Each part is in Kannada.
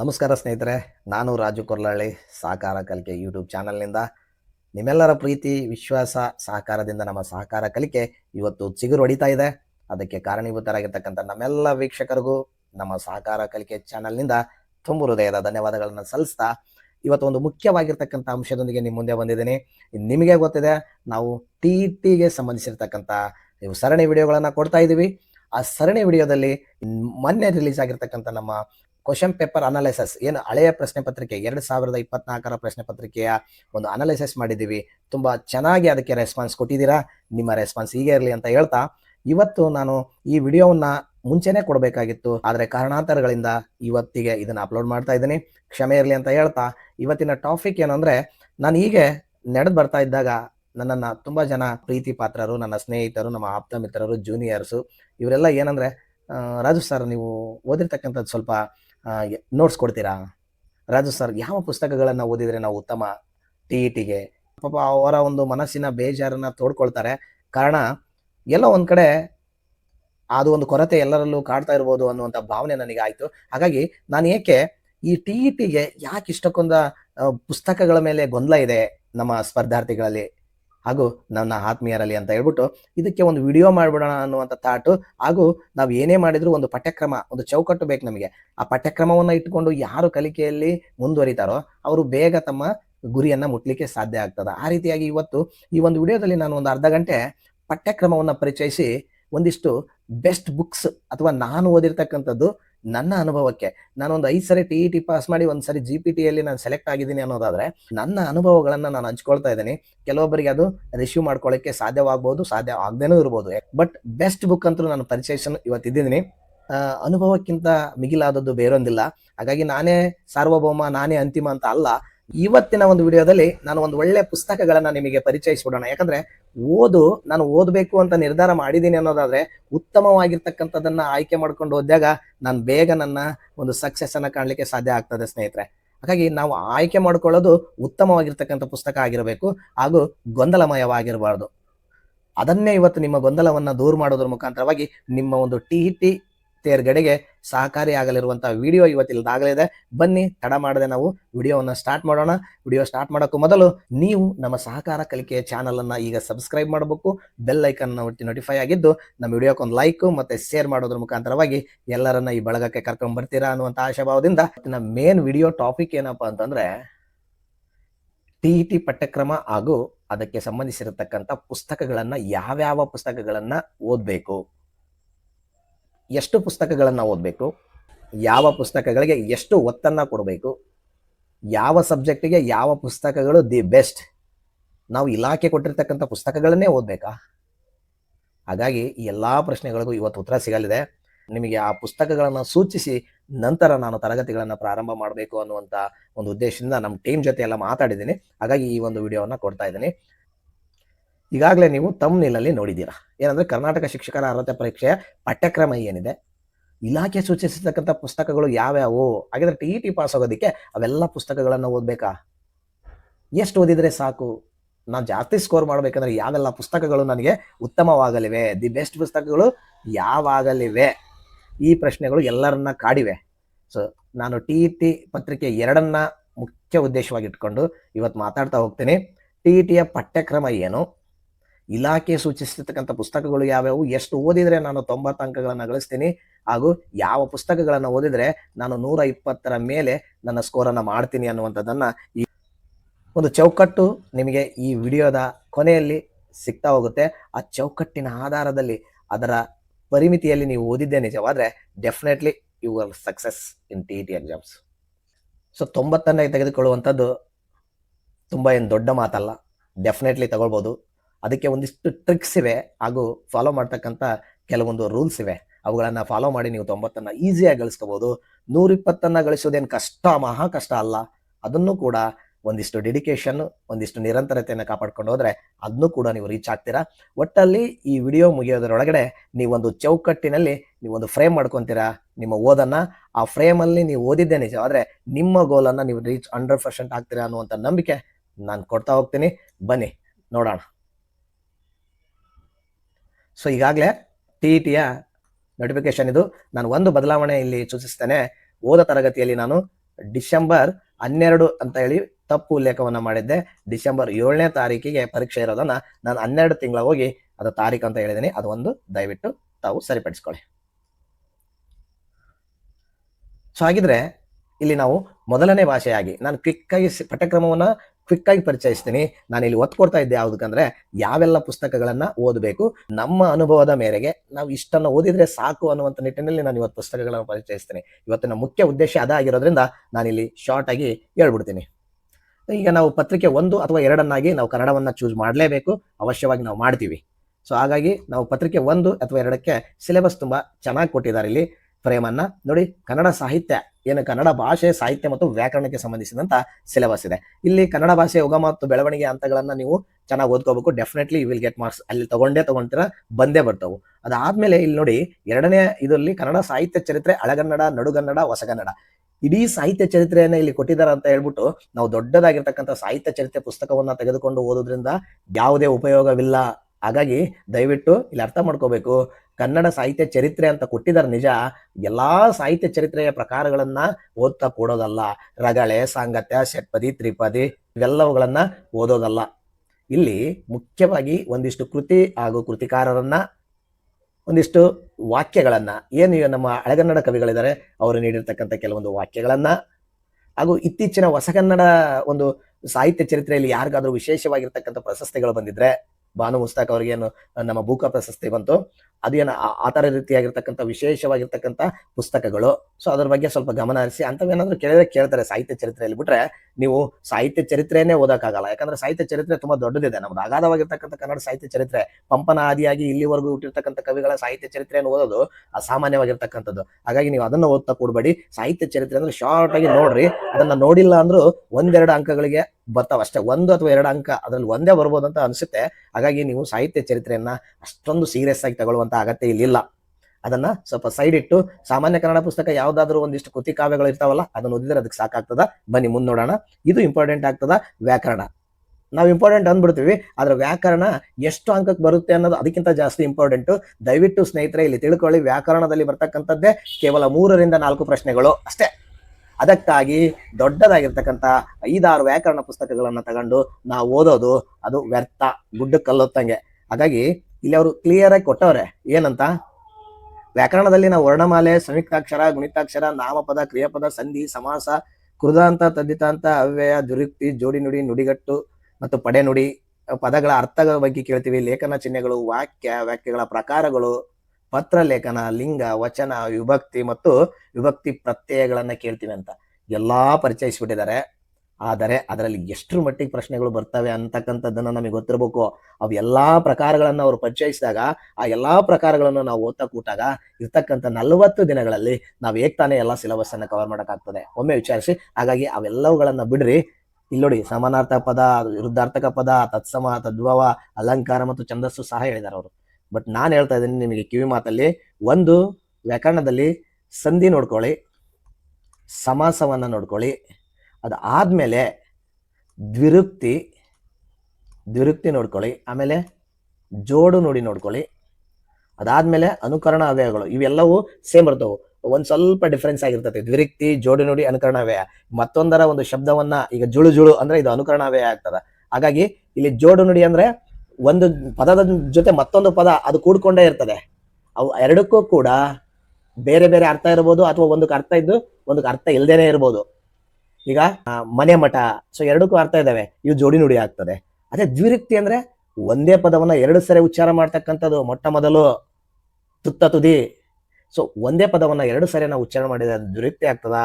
ನಮಸ್ಕಾರ ಸ್ನೇಹಿತರೆ, ನಾನು ರಾಜು ಕೊರ್ಲಹಳ್ಳಿ ಸಹಕಾರ ಕಲಿಕೆ ಯೂಟ್ಯೂಬ್ ಚಾನಲ್ನಿಂದ. ನಿಮ್ಮೆಲ್ಲರ ಪ್ರೀತಿ, ವಿಶ್ವಾಸ, ಸಹಕಾರದಿಂದ ನಮ್ಮ ಸಹಕಾರ ಕಲಿಕೆ ಇವತ್ತು ಚಿಗುರು ಹೊಡಿತಾ ಇದೆ. ಅದಕ್ಕೆ ಕಾರಣೀಭೂತರಾಗಿರ್ತಕ್ಕಂಥ ನಮ್ಮೆಲ್ಲ ವೀಕ್ಷಕರಿಗೂ, ನಮ್ಮ ಸಹಕಾರ ಕಲಿಕೆ ಚಾನಲ್ನಿಂದ ತುಂಬು ಹೃದಯದ ಧನ್ಯವಾದಗಳನ್ನು ಸಲ್ಲಿಸ್ತಾ, ಇವತ್ತು ಒಂದು ಮುಖ್ಯವಾಗಿರ್ತಕ್ಕಂಥ ಅಂಶದೊಂದಿಗೆ ನಿಮ್ಮ ಮುಂದೆ ಬಂದಿದ್ದೀನಿ. ನಿಮಗೆ ಗೊತ್ತಿದೆ, ನಾವು ಟಿ ಟಿಗೆ ಸಂಬಂಧಿಸಿರ್ತಕ್ಕಂಥ ಇವು ಸರಣಿ ವಿಡಿಯೋಗಳನ್ನು ಕೊಡ್ತಾ ಇದ್ದೀವಿ. ಆ ಸರಣಿ ವಿಡಿಯೋದಲ್ಲಿ ಮೊನ್ನೆ ರಿಲೀಸ್ ಆಗಿರ್ತಕ್ಕಂಥ ನಮ್ಮ ಕ್ವಶನ್ ಪೇಪರ್ ಅನಾಲಿಸಿಸ್ ಏನು ಹಳೆಯ ಪ್ರಶ್ನೆ ಪತ್ರಿಕೆ, ಎರಡು ಸಾವಿರದ ಇಪ್ಪತ್ನಾಲ್ಕರ ಪ್ರಶ್ನೆ ಪತ್ರಿಕೆಯ ಒಂದು ಅನಾಲಿಸಿಸ್ ಮಾಡಿದ್ದೀವಿ. ತುಂಬ ಚೆನ್ನಾಗಿ ಅದಕ್ಕೆ ರೆಸ್ಪಾನ್ಸ್ ಕೊಟ್ಟಿದ್ದೀರಾ? ನಿಮ್ಮ ರೆಸ್ಪಾನ್ಸ್ ಹೀಗೆ ಇರಲಿ ಅಂತ ಹೇಳ್ತಾ, ಇವತ್ತು ನಾನು ಈ ವಿಡಿಯೋವನ್ನು ಮುಂಚೆನೇ ಕೊಡಬೇಕಾಗಿತ್ತು. ಆದರೆ ಕಾರಣಾಂತರಗಳಿಂದ ಇವತ್ತಿಗೆ ಇದನ್ನು ಅಪ್ಲೋಡ್ ಮಾಡ್ತಾ ಇದ್ದೀನಿ. ಕ್ಷಮೆ ಇರಲಿ ಅಂತ ಹೇಳ್ತಾ, ಇವತ್ತಿನ ಟಾಪಿಕ್ ಏನಂದರೆ ನಾನು ಹೀಗೆ ನಡೆದು ಬರ್ತಾ ಇದ್ದಾಗ ನನ್ನನ್ನು ತುಂಬ ಜನ ಪ್ರೀತಿ ಪಾತ್ರರು, ನನ್ನ ಸ್ನೇಹಿತರು, ನಮ್ಮ ಆಪ್ತ ಮಿತ್ರರು ಜೂನಿಯರ್ಸು ಇವರೆಲ್ಲ ಏನಂದರೆ ರಾಜು ಸರ್ ನೀವು ಓದಿರ್ತಕ್ಕಂಥದ್ದು ಸ್ವಲ್ಪ ನೋಟ್ಸ್ ಕೊಡ್ತೀರಾ? ರಾಜು ಸರ್ ಯಾವ ಪುಸ್ತಕಗಳನ್ನು ಓದಿದರೆ ನಾವು ಉತ್ತಮ? ಟಿ ಇ ಟಿಗೆ. ಪಾಪ ಅವರ ಒಂದು ಮನಸ್ಸಿನ ಬೇಜಾರನ್ನ ತೋಡ್ಕೊಳ್ತಾರೆ. ಕಾರಣ, ಎಲ್ಲ ಒಂದು ಕಡೆ ಅದು ಒಂದು ಕೊರತೆ ಎಲ್ಲರಲ್ಲೂ ಕಾಡ್ತಾ ಇರ್ಬೋದು ಅನ್ನುವಂಥ ಭಾವನೆ ನನಗೆ ಆಯಿತು ಹಾಗಾಗಿ ನಾನು ಏಕೆ ಈ ಟಿ ಇ ಟಿಗೆ ಯಾಕೆ ಇಷ್ಟಕ್ಕೊಂದು ಪುಸ್ತಕಗಳ ಮೇಲೆ ಗೊಂದಲ ಇದೆ ನಮ್ಮ ಸ್ಪರ್ಧಾರ್ಥಿಗಳಲ್ಲಿ? ಹಾಗೂ ನನ್ನ ಆತ್ಮೀಯರಲ್ಲಿ ಅಂತ ಹೇಳ್ಬಿಟ್ಟು ಇದಕ್ಕೆ ಒಂದು ವಿಡಿಯೋ ಮಾಡಿಬಿಡೋಣ ಅನ್ನುವಂಥ ಥಾಟು ಹಾಗೂ ನಾವು ಏನೇ ಮಾಡಿದ್ರು ಒಂದು ಪಠ್ಯಕ್ರಮ, ಒಂದು ಚೌಕಟ್ಟು ಬೇಕು ನಮಗೆ. ಆ ಪಠ್ಯಕ್ರಮವನ್ನು ಇಟ್ಕೊಂಡು ಯಾರು ಕಲಿಕೆಯಲ್ಲಿ ಮುಂದುವರಿತಾರೋ ಅವರು ಬೇಗ ತಮ್ಮ ಗುರಿಯನ್ನು ಮುಟ್ಲಿಕ್ಕೆ ಸಾಧ್ಯ ಆಗ್ತದೆ. ಆ ರೀತಿಯಾಗಿ ಇವತ್ತು ಈ ಒಂದು ವಿಡಿಯೋದಲ್ಲಿ ನಾನು ಒಂದು ಅರ್ಧ ಗಂಟೆ ಪಠ್ಯಕ್ರಮವನ್ನು ಪರಿಚಯಿಸಿ ಒಂದಿಷ್ಟು ಬೆಸ್ಟ್ ಬುಕ್ಸ್ ಅಥವಾ ನಾನು ಓದಿರ್ತಕ್ಕಂಥದ್ದು ನನ್ನ ಅನುಭವಕ್ಕೆ, ನಾನೊಂದು ಐದು ಸರಿ ಟಿ ಇ ಟಿ ಪಾಸ್ ಮಾಡಿ ಒಂದು ಸರಿ ಜಿ ಪಿ ಟಿಯಲ್ಲಿ ನಾನು ಸೆಲೆಕ್ಟ್ ಆಗಿದ್ದೀನಿ ಅನ್ನೋದಾದ್ರೆ, ನನ್ನ ಅನುಭವಗಳನ್ನು ನಾನು ಹಂಚ್ಕೊಳ್ತಾ ಇದ್ದೀನಿ. ಕೆಲವೊಬ್ಬರಿಗೆ ಅದು ರಿಸೀವ್ ಮಾಡ್ಕೊಳ್ಳೋಕ್ಕೆ ಸಾಧ್ಯವಾಗ್ಬೋದು, ಸಾಧ್ಯ ಆಗದೇನೂ ಇರ್ಬೋದು. ಬಟ್ ಬೆಸ್ಟ್ ಬುಕ್ ಅಂತೂ ನಾನು ಪರಿಚಯಿಸಲು ಇವತ್ತಿದ್ದೀನಿ ಅನುಭವಕ್ಕಿಂತ ಮಿಗಿಲಾದದ್ದು ಬೇರೊಂದಿಲ್ಲ. ಹಾಗಾಗಿ ನಾನೇ ಸಾರ್ವಭೌಮ, ನಾನೇ ಅಂತಿಮ ಅಂತ ಅಲ್ಲ. ಇವತ್ತಿನ ಒಂದು ವಿಡಿಯೋದಲ್ಲಿ ನಾನು ಒಂದು ಒಳ್ಳೆ ಪುಸ್ತಕಗಳನ್ನ ನಿಮಗೆ ಪರಿಚಯಿಸ್ಬಿಡೋಣ. ಯಾಕಂದ್ರೆ ಓದು, ನಾನು ಓದಬೇಕು ಅಂತ ನಿರ್ಧಾರ ಮಾಡಿದ್ದೀನಿ ಅನ್ನೋದಾದ್ರೆ ಉತ್ತಮವಾಗಿರ್ತಕ್ಕಂಥದ್ದನ್ನ ಆಯ್ಕೆ ಮಾಡ್ಕೊಂಡು ಓದಿದಾಗ ನಾನು ಬೇಗ ನನ್ನ ಒಂದು ಸಕ್ಸಸ್ ಅನ್ನ ಕಾಣಲಿಕ್ಕೆ ಸಾಧ್ಯ ಆಗ್ತದೆ ಸ್ನೇಹಿತರೆ. ಹಾಗಾಗಿ ನಾವು ಆಯ್ಕೆ ಮಾಡ್ಕೊಳ್ಳೋದು ಉತ್ತಮವಾಗಿರ್ತಕ್ಕಂಥ ಪುಸ್ತಕ ಆಗಿರಬೇಕು ಹಾಗೂ ಗೊಂದಲಮಯವಾಗಿರಬಾರ್ದು. ಅದನ್ನೇ ಇವತ್ತು ನಿಮ್ಮ ಗೊಂದಲವನ್ನ ದೂರ ಮಾಡೋದ್ರ ಮುಖಾಂತರವಾಗಿ ನಿಮ್ಮ ಒಂದು ಟಿ ಟಿ ತೇರ್ಗಡೆಗೆ ಸಹಕಾರಿಯಾಗಲಿರುವಂತಹ ವಿಡಿಯೋ ಇವತ್ತಿಲ್ದಾಗಲೇ ಇದೆ. ಬನ್ನಿ, ತಡ ಮಾಡದೆ ನಾವು ವಿಡಿಯೋವನ್ನು ಸ್ಟಾರ್ಟ್ ಮಾಡೋಣ. ವಿಡಿಯೋ ಸ್ಟಾರ್ಟ್ ಮಾಡೋಕ್ಕೂ ಮೊದಲು ನೀವು ನಮ್ಮ ಸಹಕಾರ ಕಲಿಕೆಯ ಚಾನಲ್ ಅನ್ನ ಈಗ ಸಬ್ಸ್ಕ್ರೈಬ್ ಮಾಡಬೇಕು. ಬೆಲ್ ಐಕನ್ ಒತ್ತಿ ನೋಟಿಫೈ ಆಗಿದ್ದು ನಮ್ಮ ವಿಡಿಯೋಕ್ಕೆ ಒಂದು ಲೈಕ್ ಮತ್ತೆ ಶೇರ್ ಮಾಡೋದ್ರ ಮುಖಾಂತರವಾಗಿ ಎಲ್ಲರನ್ನ ಈ ಬಳಗಕ್ಕೆ ಕರ್ಕೊಂಡು ಬರ್ತೀರಾ ಅನ್ನುವಂತ ಆಶಾಭಾವದಿಂದ ನಮ್ಮ ಮೇನ್ ವಿಡಿಯೋ ಟಾಪಿಕ್ ಏನಪ್ಪಾ ಅಂತಂದ್ರೆ ಟಿ ಟಿ ಪಠ್ಯಕ್ರಮ ಹಾಗೂ ಅದಕ್ಕೆ ಸಂಬಂಧಿಸಿರತಕ್ಕಂಥ ಪುಸ್ತಕಗಳನ್ನ ಯಾವ್ಯಾವ ಪುಸ್ತಕಗಳನ್ನ ಓದಬೇಕು. ಎಷ್ಟು ಪುಸ್ತಕಗಳನ್ನು ಓದಬೇಕು, ಯಾವ ಪುಸ್ತಕಗಳಿಗೆ ಎಷ್ಟು ಒತ್ತನ್ನು ಕೊಡಬೇಕು, ಯಾವ ಸಬ್ಜೆಕ್ಟಿಗೆ ಯಾವ ಪುಸ್ತಕಗಳು ದಿ ಬೆಸ್ಟ್, ನಾವು ಇಲಾಖೆ ಕೊಟ್ಟಿರ್ತಕ್ಕಂಥ ಪುಸ್ತಕಗಳನ್ನೇ ಓದಬೇಕಾ? ಹಾಗಾಗಿ ಈ ಎಲ್ಲ ಪ್ರಶ್ನೆಗಳಿಗೂ ಇವತ್ತು ಉತ್ತರ ಸಿಗಲಿದೆ. ನಿಮಗೆ ಆ ಪುಸ್ತಕಗಳನ್ನು ಸೂಚಿಸಿ ನಂತರ ನಾನು ತರಗತಿಗಳನ್ನು ಪ್ರಾರಂಭ ಮಾಡಬೇಕು ಅನ್ನುವಂಥ ಒಂದು ಉದ್ದೇಶದಿಂದ ನಮ್ಮ ಟೀಮ್ ಜೊತೆ ಎಲ್ಲ ಮಾತಾಡಿದ್ದೀನಿ. ಹಾಗಾಗಿ ಈ ಒಂದು ವಿಡಿಯೋವನ್ನು ಕೊಡ್ತಾ ಇದ್ದೀನಿ. ಈಗಾಗಲೇ ನೀವು ತಮ್ನಿಲಲ್ಲಿ ನೋಡಿದ್ದೀರಾ. ಏನಂದ್ರೆ ಕರ್ನಾಟಕ ಶಿಕ್ಷಕರ ಅರ್ಹತೆ ಪರೀಕ್ಷೆಯ ಪಠ್ಯಕ್ರಮ ಏನಿದೆ, ಇಲಾಖೆ ಸೂಚಿಸಿರ್ತಕ್ಕಂಥ ಪುಸ್ತಕಗಳು ಯಾವ್ಯಾವು? ಹಾಗಿದ್ರೆ ಟಿ ಇ ಟಿ ಪಾಸ್ ಆಗೋದಕ್ಕೆ ಅವೆಲ್ಲ ಪುಸ್ತಕಗಳನ್ನು ಓದಬೇಕಾ? ಎಷ್ಟು ಓದಿದರೆ ಸಾಕು? ನಾನು ಜಾಸ್ತಿ ಸ್ಕೋರ್ ಮಾಡಬೇಕಂದ್ರೆ ಯಾವೆಲ್ಲ ಪುಸ್ತಕಗಳು ನನಗೆ ಉತ್ತಮವಾಗಲಿವೆ? ದಿ ಬೆಸ್ಟ್ ಪುಸ್ತಕಗಳು ಯಾವಾಗಲಿವೆ? ಈ ಪ್ರಶ್ನೆಗಳು ಎಲ್ಲರನ್ನ ಕಾಡಿವೆ. ಸೊ ನಾನು ಟಿ ಇ ಟಿ ಪತ್ರಿಕೆ ಎರಡನ್ನ ಮುಖ್ಯ ಉದ್ದೇಶವಾಗಿ ಇಟ್ಕೊಂಡು ಇವತ್ತು ಮಾತಾಡ್ತಾ ಹೋಗ್ತೀನಿ. ಟಿ ಇ ಟಿಯ ಪಠ್ಯಕ್ರಮ ಏನು? ಇಲಾಖೆ ಸೂಚಿಸಿರ್ತಕ್ಕಂಥ ಪುಸ್ತಕಗಳು ಯಾವ್ಯಾವು? ಎಷ್ಟು ಓದಿದರೆ ನಾನು ತೊಂಬತ್ತು ಅಂಕಗಳನ್ನು ಗಳಿಸ್ತೀನಿ? ಹಾಗೂ ಯಾವ ಪುಸ್ತಕಗಳನ್ನು ಓದಿದರೆ ನಾನು ನೂರ ಇಪ್ಪತ್ತರ ಮೇಲೆ ನನ್ನ ಸ್ಕೋರನ್ನು ಮಾಡ್ತೀನಿ ಅನ್ನುವಂಥದ್ದನ್ನು ಈ ಒಂದು ಚೌಕಟ್ಟು ನಿಮಗೆ ಈ ವಿಡಿಯೋದ ಕೊನೆಯಲ್ಲಿ ಸಿಗ್ತಾ ಹೋಗುತ್ತೆ. ಆ ಚೌಕಟ್ಟಿನ ಆಧಾರದಲ್ಲಿ ಅದರ ಪರಿಮಿತಿಯಲ್ಲಿ ನೀವು ಓದಿದ್ದೇ ನಿಜವಾದರೆ definitely you are success in T T exams so ತೊಂಬತ್ತನ್ನ ತೆಗೆದುಕೊಳ್ಳುವಂಥದ್ದು ತುಂಬ ಏನು ದೊಡ್ಡ ಮಾತಲ್ಲ. ಡೆಫಿನೆಟ್ಲಿ ತಗೊಳ್ಬೋದು. ಅದಕ್ಕೆ ಒಂದಿಷ್ಟು ಟ್ರಿಕ್ಸ್ ಇವೆ ಹಾಗೂ ಫಾಲೋ ಮಾಡ್ತಕ್ಕಂಥ ಕೆಲವೊಂದು ರೂಲ್ಸ್ ಇವೆ. ಅವುಗಳನ್ನು ಫಾಲೋ ಮಾಡಿ ನೀವು ತೊಂಬತ್ತನ್ನು ಈಸಿಯಾಗಿ ಗಳಿಸ್ಕೋಬಹುದು ನೂರಿಪ್ಪತ್ತನ್ನು ಗಳಿಸೋದೇನು ಕಷ್ಟ, ಮಹಾ ಕಷ್ಟ ಅಲ್ಲ. ಅದನ್ನು ಕೂಡ ಒಂದಿಷ್ಟು ಡೆಡಿಕೇಶನ್ ಒಂದಿಷ್ಟು ನಿರಂತರತೆಯನ್ನು ಕಾಪಾಡ್ಕೊಂಡು ಹೋದರೆ ಅದನ್ನು ಕೂಡ ನೀವು ರೀಚ್ ಆಗ್ತೀರಾ. ಒಟ್ಟಲ್ಲಿ ಈ ವಿಡಿಯೋ ಮುಗಿಯೋದರೊಳಗಡೆ ನೀವೊಂದು ಚೌಕಟ್ಟಿನಲ್ಲಿ ನೀವೊಂದು ಫ್ರೇಮ್ ಮಾಡ್ಕೊತೀರಾ. ನಿಮ್ಮ ಓದನ್ನ. ಆ ಫ್ರೇಮಲ್ಲಿ ನೀವು ಓದಿದ್ದೇ ನಿಜ, ಆದರೆ ನಿಮ್ಮ ಗೋಲನ್ನು ನೀವು ರೀಚ್ ಹಂಡ್ರೆಡ್ ಪರ್ಸೆಂಟ್ ಆಗ್ತೀರಾ ಅನ್ನುವಂಥ ನಂಬಿಕೆ ನಾನು ಕೊಡ್ತಾ ಹೋಗ್ತೀನಿ. ಬನ್ನಿ, ನೋಡೋಣ. ಸೊ ಈಗಾಗಲೇ ಟಿ ಇ ಟಿಯ ನೋಟಿಫಿಕೇಶನ್ ಇದು. ನಾನು ಒಂದು ಬದಲಾವಣೆ ಇಲ್ಲಿ ಸೂಚಿಸ್ತೇನೆ. ಓದ ತರಗತಿಯಲ್ಲಿ ನಾನು ಡಿಸೆಂಬರ್ ಹನ್ನೆರಡು ಅಂತ ಹೇಳಿ ತಪ್ಪು ಉಲ್ಲೇಖವನ್ನು ಮಾಡಿದ್ದೆ. ಡಿಸೆಂಬರ್ ಏಳನೇ ತಾರೀಕಿಗೆ ಪರೀಕ್ಷೆ ಇರೋದನ್ನು ನಾನು ಹನ್ನೆರಡು ತಿಂಗಳ ಹೋಗಿ ಅದು ತಾರೀಕು ಅಂತ ಹೇಳಿದ್ದೀನಿ ಅದು ಒಂದು, ದಯವಿಟ್ಟು ತಾವು ಸರಿಪಡಿಸ್ಕೊಳ್ಳಿ. ಸೊ ಹಾಗಿದ್ರೆ ಇಲ್ಲಿ ನಾವು ಮೊದಲನೇ ಭಾಷೆಯಾಗಿ ನಾನು ಕ್ವಿಕ್ಕಾಗಿ ಪಠ್ಯಕ್ರಮವನ್ನು ಕ್ವಿಕ್ ಆಗಿ ಪರಿಚಯಿಸ್ತೀನಿ. ನಾನು ಇಲ್ಲಿ ಒತ್ತು ಕೊಡ್ತಾ ಇದ್ದೆ ಯಾವುದಕ್ಕಂದ್ರೆ, ಯಾವೆಲ್ಲ ಪುಸ್ತಕಗಳನ್ನ ಓದಬೇಕು, ನಮ್ಮ ಅನುಭವದ ಮೇರೆಗೆ ನಾವು ಇಷ್ಟನ್ನು ಓದಿದ್ರೆ ಸಾಕು ಅನ್ನುವಂಥ ನಿಟ್ಟಿನಲ್ಲಿ ನಾನು ಇವತ್ತು ಪುಸ್ತಕಗಳನ್ನು ಪರಿಚಯಿಸ್ತೀನಿ. ಇವತ್ತಿನ ಮುಖ್ಯ ಉದ್ದೇಶ ಅದಾಗಿರೋದ್ರಿಂದ ನಾನಿಲ್ಲಿ ಶಾರ್ಟ್ ಆಗಿ ಹೇಳ್ಬಿಡ್ತೀನಿ. ಈಗ ನಾವು ಪತ್ರಿಕೆ ಒಂದು ಅಥವಾ ಎರಡನ್ನಾಗಿ ನಾವು ಕನ್ನಡವನ್ನ ಚೂಸ್ ಮಾಡಲೇಬೇಕು. ಅವಶ್ಯವಾಗಿ ನಾವು ಮಾಡ್ತೀವಿ. ಸೊ ಹಾಗಾಗಿ ನಾವು ಪತ್ರಿಕೆ ಒಂದು ಅಥವಾ ಎರಡಕ್ಕೆ ಸಿಲೆಬಸ್ ತುಂಬಾ ಚೆನ್ನಾಗಿ ಕೊಟ್ಟಿದ್ದಾರೆ ಇಲ್ಲಿ. ಫ್ರೇಮನ್ನ ನೋಡಿ, ಕನ್ನಡ ಸಾಹಿತ್ಯ, ಏನು ಕನ್ನಡ ಭಾಷೆ ಸಾಹಿತ್ಯ ಮತ್ತು ವ್ಯಾಕರಣಕ್ಕೆ ಸಂಬಂಧಿಸಿದಂತ ಸಿಲೆಬಸ್ ಇದೆ. ಇಲ್ಲಿ ಕನ್ನಡ ಭಾಷೆ ಯುಗ ಮತ್ತು ಬೆಳವಣಿಗೆ ಹಂತಗಳನ್ನ ನೀವು ಚೆನ್ನಾಗಿ ಓದ್ಕೋಬೇಕು. Definitely you will get marks ಅಲ್ಲಿ ತಗೊಂಡೇ ತಗೊಂತೀರ, ಬಂದೇ ಬರ್ತವು. ಅದಾದ್ಮೇಲೆ ಇಲ್ಲಿ ನೋಡಿ, ಎರಡನೇ ಇದರಲ್ಲಿ ಕನ್ನಡ ಸಾಹಿತ್ಯ ಚರಿತ್ರೆ ಹಳಗನ್ನಡ ನಡುಗನ್ನಡ, ಹೊಸಗನ್ನಡ. ಇಡೀ ಸಾಹಿತ್ಯ ಚರಿತ್ರೆಯನ್ನ ಇಲ್ಲಿ ಕೊಟ್ಟಿದ್ದಾರೆ ಅಂತ ಹೇಳ್ಬಿಟ್ಟು, ನಾವು ದೊಡ್ಡದಾಗಿರ್ತಕ್ಕಂಥ ಸಾಹಿತ್ಯ ಚರಿತ್ರೆ ಪುಸ್ತಕವನ್ನ ತೆಗೆದುಕೊಂಡು ಓದೋದ್ರಿಂದ ಯಾವುದೇ ಉಪಯೋಗವಿಲ್ಲ. ಹಾಗಾಗಿ ದಯವಿಟ್ಟು ಇಲ್ಲಿ ಅರ್ಥ ಮಾಡ್ಕೋಬೇಕು. ಕನ್ನಡ ಸಾಹಿತ್ಯ ಚರಿತ್ರೆ ಅಂತ ಕೊಟ್ಟಿದ್ದಾರೆ ನಿಜ, ಎಲ್ಲಾ ಸಾಹಿತ್ಯ ಚರಿತ್ರೆಯ ಪ್ರಕಾರಗಳನ್ನ ಓದ್ತಾ ಕೊಡೋದಲ್ಲ. ರಗಳೆ, ಸಾಂಗತ್ಯ, ಷಟ್ಪದಿ, ತ್ರಿಪದಿ ಇವೆಲ್ಲವುಗಳನ್ನ ಓದೋದಲ್ಲ. ಇಲ್ಲಿ ಮುಖ್ಯವಾಗಿ ಒಂದಿಷ್ಟು ಕೃತಿ ಹಾಗೂ ಕೃತಿಕಾರರನ್ನ, ಒಂದಿಷ್ಟು ವಾಕ್ಯಗಳನ್ನ, ಏನು ನಮ್ಮ ಹಳೆಗನ್ನಡ ಕವಿಗಳಿದ್ದಾರೆ, ಅವರು ನೀಡಿರ್ತಕ್ಕಂಥ ಕೆಲವೊಂದು ವಾಕ್ಯಗಳನ್ನ, ಹಾಗೂ ಇತ್ತೀಚಿನ ಹೊಸಗನ್ನಡ ಒಂದು ಸಾಹಿತ್ಯ ಚರಿತ್ರೆಯಲ್ಲಿ ಯಾರಿಗಾದ್ರೂ ವಿಶೇಷವಾಗಿರ್ತಕ್ಕಂಥ ಪ್ರಶಸ್ತಿಗಳು ಬಂದಿದ್ರೆ ಭಾನು ಮುಸ್ತಾಕ್ ಅವರಿಗೆ ಏನು, ನಮ್ಮ ಬೂಕ ಪ್ರಶಸ್ತಿ ಬಂತು. ಅದೇನು ಆ- ಥರ ರೀತಿಯಾಗಿರ್ತಕ್ಕಂಥ ವಿಶೇಷವಾಗಿರ್ತಕ್ಕಂಥ ಪುಸ್ತಕಗಳು. ಸೊ ಅದ್ರ ಬಗ್ಗೆ ಸ್ವಲ್ಪ ಗಮನ ಹರಿಸಿ, ಅಂಥವೇನಾದ್ರೂ ಕೇಳಿದ್ರೆ ಕೇಳ್ತಾರೆ ಸಾಹಿತ್ಯ ಚರಿತ್ರೆಯಲ್ಲಿ. ಬಿಟ್ರೆ ನೀವು ಸಾಹಿತ್ಯ ಚರಿತ್ರೆಯನ್ನೇ ಓದಕ್ಕಾಗಲ್ಲ. ಯಾಕಂದ್ರೆ ಸಾಹಿತ್ಯ ಚರಿತ್ರೆ ತುಂಬಾ ದೊಡ್ಡದಿದೆ. ನಮ್ದು ಅಗಾಧವಾಗಿರ್ತಕ್ಕಂಥ ಕನ್ನಡ ಸಾಹಿತ್ಯ ಚರಿತ್ರೆ ಪಂಪನ ಆದಿಯಾಗಿ ಇಲ್ಲಿವರೆಗೂ ಹುಟ್ಟಿರ್ತಕ್ಕಂಥ ಕವಿಗಳ ಸಾಹಿತ್ಯ ಚರಿತ್ರೆಯನ್ನು ಓದೋದು ಅಸಾಮಾನ್ಯವಾಗಿರ್ತಕ್ಕಂಥದ್ದು. ಹಾಗಾಗಿ ನೀವು ಅದನ್ನ ಓದ್ತಾ ಕೂಡಬೇಡಿ. ಸಾಹಿತ್ಯ ಚರಿತ್ರೆ ಅಂದ್ರೆ ಶಾರ್ಟ್ ಆಗಿ ನೋಡ್ರಿ. ಅದನ್ನ ನೋಡಿಲ್ಲ ಅಂದ್ರೂ ಒಂದೆರಡು ಅಂಕಗಳಿಗೆ ಬರ್ತಾವ ಅಷ್ಟೇ. ಒಂದು ಅಥವಾ ಎರಡು ಅಂಕ, ಅದ್ರಲ್ಲಿ ಒಂದೇ ಬರ್ಬೋದು ಅಂತ ಅನ್ಸುತ್ತೆ. ಹಾಗಾಗಿ ನೀವು ಸಾಹಿತ್ಯ ಚರಿತ್ರೆಯನ್ನ ಅಷ್ಟೊಂದು ಸೀರಿಯಸ್ ಆಗಿ ತಗೊಳ್ಳುವಂತ ಅಗತ್ಯ ಇಲ್ಲಿಲ್ಲ. ಅದನ್ನ ಸ್ವಲ್ಪ ಸೈಡ್ ಇಟ್ಟು ಸಾಮಾನ್ಯ ಕನ್ನಡ ಪುಸ್ತಕ ಯಾವ್ದಾದ್ರು ಒಂದಿಷ್ಟು ಕೃತಿ ಕಾವ್ಯಗಳು ಇರ್ತಾವಲ್ಲ, ಅದನ್ನ ಓದಿದ್ರೆ ಅದಕ್ಕೆ ಸಾಕಾಗ್ತದ. ಬನ್ನಿ ಮುಂದೆ ನೋಡೋಣ ಇದು ಇಂಪಾರ್ಟೆಂಟ್ ಆಗ್ತದ ವ್ಯಾಕರಣ. ನಾವು ಇಂಪಾರ್ಟೆಂಟ್ ಅಂದ್ಬಿಡ್ತೀವಿ, ಆದ್ರೆ ವ್ಯಾಕರಣ ಎಷ್ಟು ಅಂಕಕ್ಕೆ ಬರುತ್ತೆ ಅನ್ನೋದು ಅದಕ್ಕಿಂತ ಜಾಸ್ತಿ ಇಂಪಾರ್ಟೆಂಟ್ ದಯವಿಟ್ಟು ಸ್ನೇಹಿತರೆ, ಇಲ್ಲಿ ತಿಳ್ಕೊಳ್ಳಿ, ವ್ಯಾಕರಣದಲ್ಲಿ ಬರ್ತಕ್ಕಂಥದ್ದೇ ಕೇವಲ ಮೂರರಿಂದ ನಾಲ್ಕು ಪ್ರಶ್ನೆಗಳು ಅಷ್ಟೇ. ಅದಕ್ಕಾಗಿ ದೊಡ್ಡದಾಗಿರ್ತಕ್ಕಂಥ ಐದಾರು ವ್ಯಾಕರಣ ಪುಸ್ತಕಗಳನ್ನು ತಗೊಂಡು ನಾವು ಓದೋದು ಅದು ವ್ಯರ್ಥ, ಗುಡ್ಡ ಕಲ್ಲೊತ್ತಂಗೆ. ಹಾಗಾಗಿ ಇಲ್ಲಿ ಅವರು ಕ್ಲಿಯರ್ ಆಗಿ ಕೊಟ್ಟವ್ರೆ. ಏನಂತ? ವ್ಯಾಕರಣದಲ್ಲಿ ನಾವು ವರ್ಣಮಾಲೆ, ಸಂಯುಕ್ತಾಕ್ಷರ, ಗುಣಿತಾಕ್ಷರ, ನಾಮಪದ, ಕ್ರಿಯಾಪದ, ಸಂಧಿ, ಸಮಾಸ, ಕೃದಾಂತ, ತದ್ದಿತಾಂತ ಅವ್ಯಯ ದುರುಕ್ತಿ ಜೋಡಿ ನುಡಿ ನುಡಿಗಟ್ಟು ಮತ್ತು ಪಡೆ ನುಡಿ ಪದಗಳ ಅರ್ಥಗಳ ಬಗ್ಗೆ ಕೇಳ್ತೀವಿ. ಲೇಖನ ಚಿಹ್ನೆಗಳು, ವಾಕ್ಯ ವಾಕ್ಯಗಳ ಪ್ರಕಾರಗಳು. ಪತ್ರ ಲೇಖನ ಲಿಂಗ, ವಚನ, ವಿಭಕ್ತಿ ಮತ್ತು ವಿಭಕ್ತಿ ಪ್ರತ್ಯಯಗಳನ್ನ ಕೇಳ್ತೀವಿ ಅಂತ. ಎಲ್ಲಾ ಪರಿಚಯಿಸ್ಬಿಟ್ಟಿದ್ದಾರೆ ಆದರೆ ಅದರಲ್ಲಿ ಎಷ್ಟರ ಮಟ್ಟಿಗೆ ಪ್ರಶ್ನೆಗಳು ಬರ್ತವೆ ಅಂತಕ್ಕಂಥದ್ದನ್ನ ನಮಗೆ ಗೊತ್ತಿರಬೇಕು. ಅವು ಎಲ್ಲಾ ಪ್ರಕಾರಗಳನ್ನ ಅವರು ಪರಿಚಯಿಸಿದಾಗ ಆ ಎಲ್ಲಾ ಪ್ರಕಾರಗಳನ್ನು ನಾವು ಓದ್ತಾ ಕೂಟಾಗ ಇರ್ತಕ್ಕಂಥ ನಲವತ್ತು ದಿನಗಳಲ್ಲಿ ನಾವು ಹೇಗೆ ತಾನೇ ಎಲ್ಲ ಸಿಲೆಬಸ್ ಅನ್ನ ಕವರ್ ಮಾಡೋಕ್ಕಾಗ್ತದೆ? ಒಮ್ಮೆ ವಿಚಾರಿಸಿ. ಹಾಗಾಗಿ ಅವೆಲ್ಲವುಗಳನ್ನ ಬಿಡ್ರಿ. ಇಲ್ಲಿ ನೋಡಿ ಸಮಾನಾರ್ಥ ಪದ ವಿರುದ್ಧಾರ್ಥಕ ಪದ, ತತ್ಸಮ, ತದ್ಭವ, ಅಲಂಕಾರ ಮತ್ತು ಛಂದಸ್ಸು ಸಹ ಹೇಳಿದ್ದಾರೆ ಅವರು. ಬಟ್ ನಾನು ಹೇಳ್ತಾ ಇದ್ದೀನಿ ನಿಮಗೆ ಕಿವಿ ಮಾತಲ್ಲಿ, ಒಂದು ವ್ಯಾಕರಣದಲ್ಲಿ ಸಂಧಿ ನೋಡ್ಕೊಳ್ಳಿ, ಸಮಾಸವನ್ನು ನೋಡ್ಕೊಳ್ಳಿ. ಅದು ಆದಮೇಲೆ ದ್ವಿರುಕ್ತಿ ದ್ವಿರುಕ್ತಿ ನೋಡ್ಕೊಳ್ಳಿ, ಆಮೇಲೆ ಜೋಡು ನುಡಿ ನೋಡ್ಕೊಳ್ಳಿ. ಅದಾದಮೇಲೆ ಅನುಕರಣ ಅವ್ಯಯಗಳು ಇವೆಲ್ಲವೂ ಸೇಮ್ ಬರ್ತವೆ. ಒಂದು ಸ್ವಲ್ಪ ಡಿಫ್ರೆನ್ಸ್ ಆಗಿರ್ತದೆ. ದ್ವಿರುಕ್ತಿ, ಜೋಡಿ ನುಡಿ, ಅನುಕರಣ ವ್ಯಯ ಮತ್ತೊಂದರ ಒಂದು ಶಬ್ದವನ್ನ ಈಗ ಜುಳು ಜುಳು ಅಂದ್ರೆ ಇದು ಅನುಕರಣ ಅವ್ಯಯ ಆಗ್ತದೆ. ಹಾಗಾಗಿ ಇಲ್ಲಿ ಜೋಡು ನುಡಿ ಅಂದ್ರೆ ಒಂದು ಪದದ ಜೊತೆ ಮತ್ತೊಂದು ಪದ ಅದು ಕೂಡ್ಕೊಂಡೇ ಇರ್ತದೆ. ಅವು ಎರಡಕ್ಕೂ ಕೂಡ ಬೇರೆ ಬೇರೆ ಅರ್ಥ ಇರ್ಬೋದು ಅಥವಾ ಒಂದಕ್ಕೆ ಅರ್ಥ ಇದ್ದು ಒಂದಕ್ಕೆ ಅರ್ಥ ಇಲ್ಲದೇನೆ ಇರ್ಬೋದು. ಈಗ ಮನೆ ಮಠ. ಸೊ ಎರಡಕ್ಕೂ ಅರ್ಥ ಇದ್ದಾವೆ. ಇವು ಜೋಡಿ ನುಡಿ ಆಗ್ತದೆ. ಅದೇ ದ್ವಿರಿಕ್ತಿ ಅಂದ್ರೆ ಒಂದೇ ಪದವನ್ನ ಎರಡು ಸರಿ ಉಚ್ಚಾರ ಮಾಡ್ತಕ್ಕಂಥದ್ದು ಮೊಟ್ಟ ಮೊದಲು. ತುತ್ತ ತುದಿ. ಸೊ ಒಂದೇ ಪದವನ್ನ ಎರಡು ಸರಿ ನಾವು ಉಚ್ಚಾರ ಮಾಡಿದ ಅದು ದ್ವಿರುಕ್ತಿ ಆಗ್ತದ?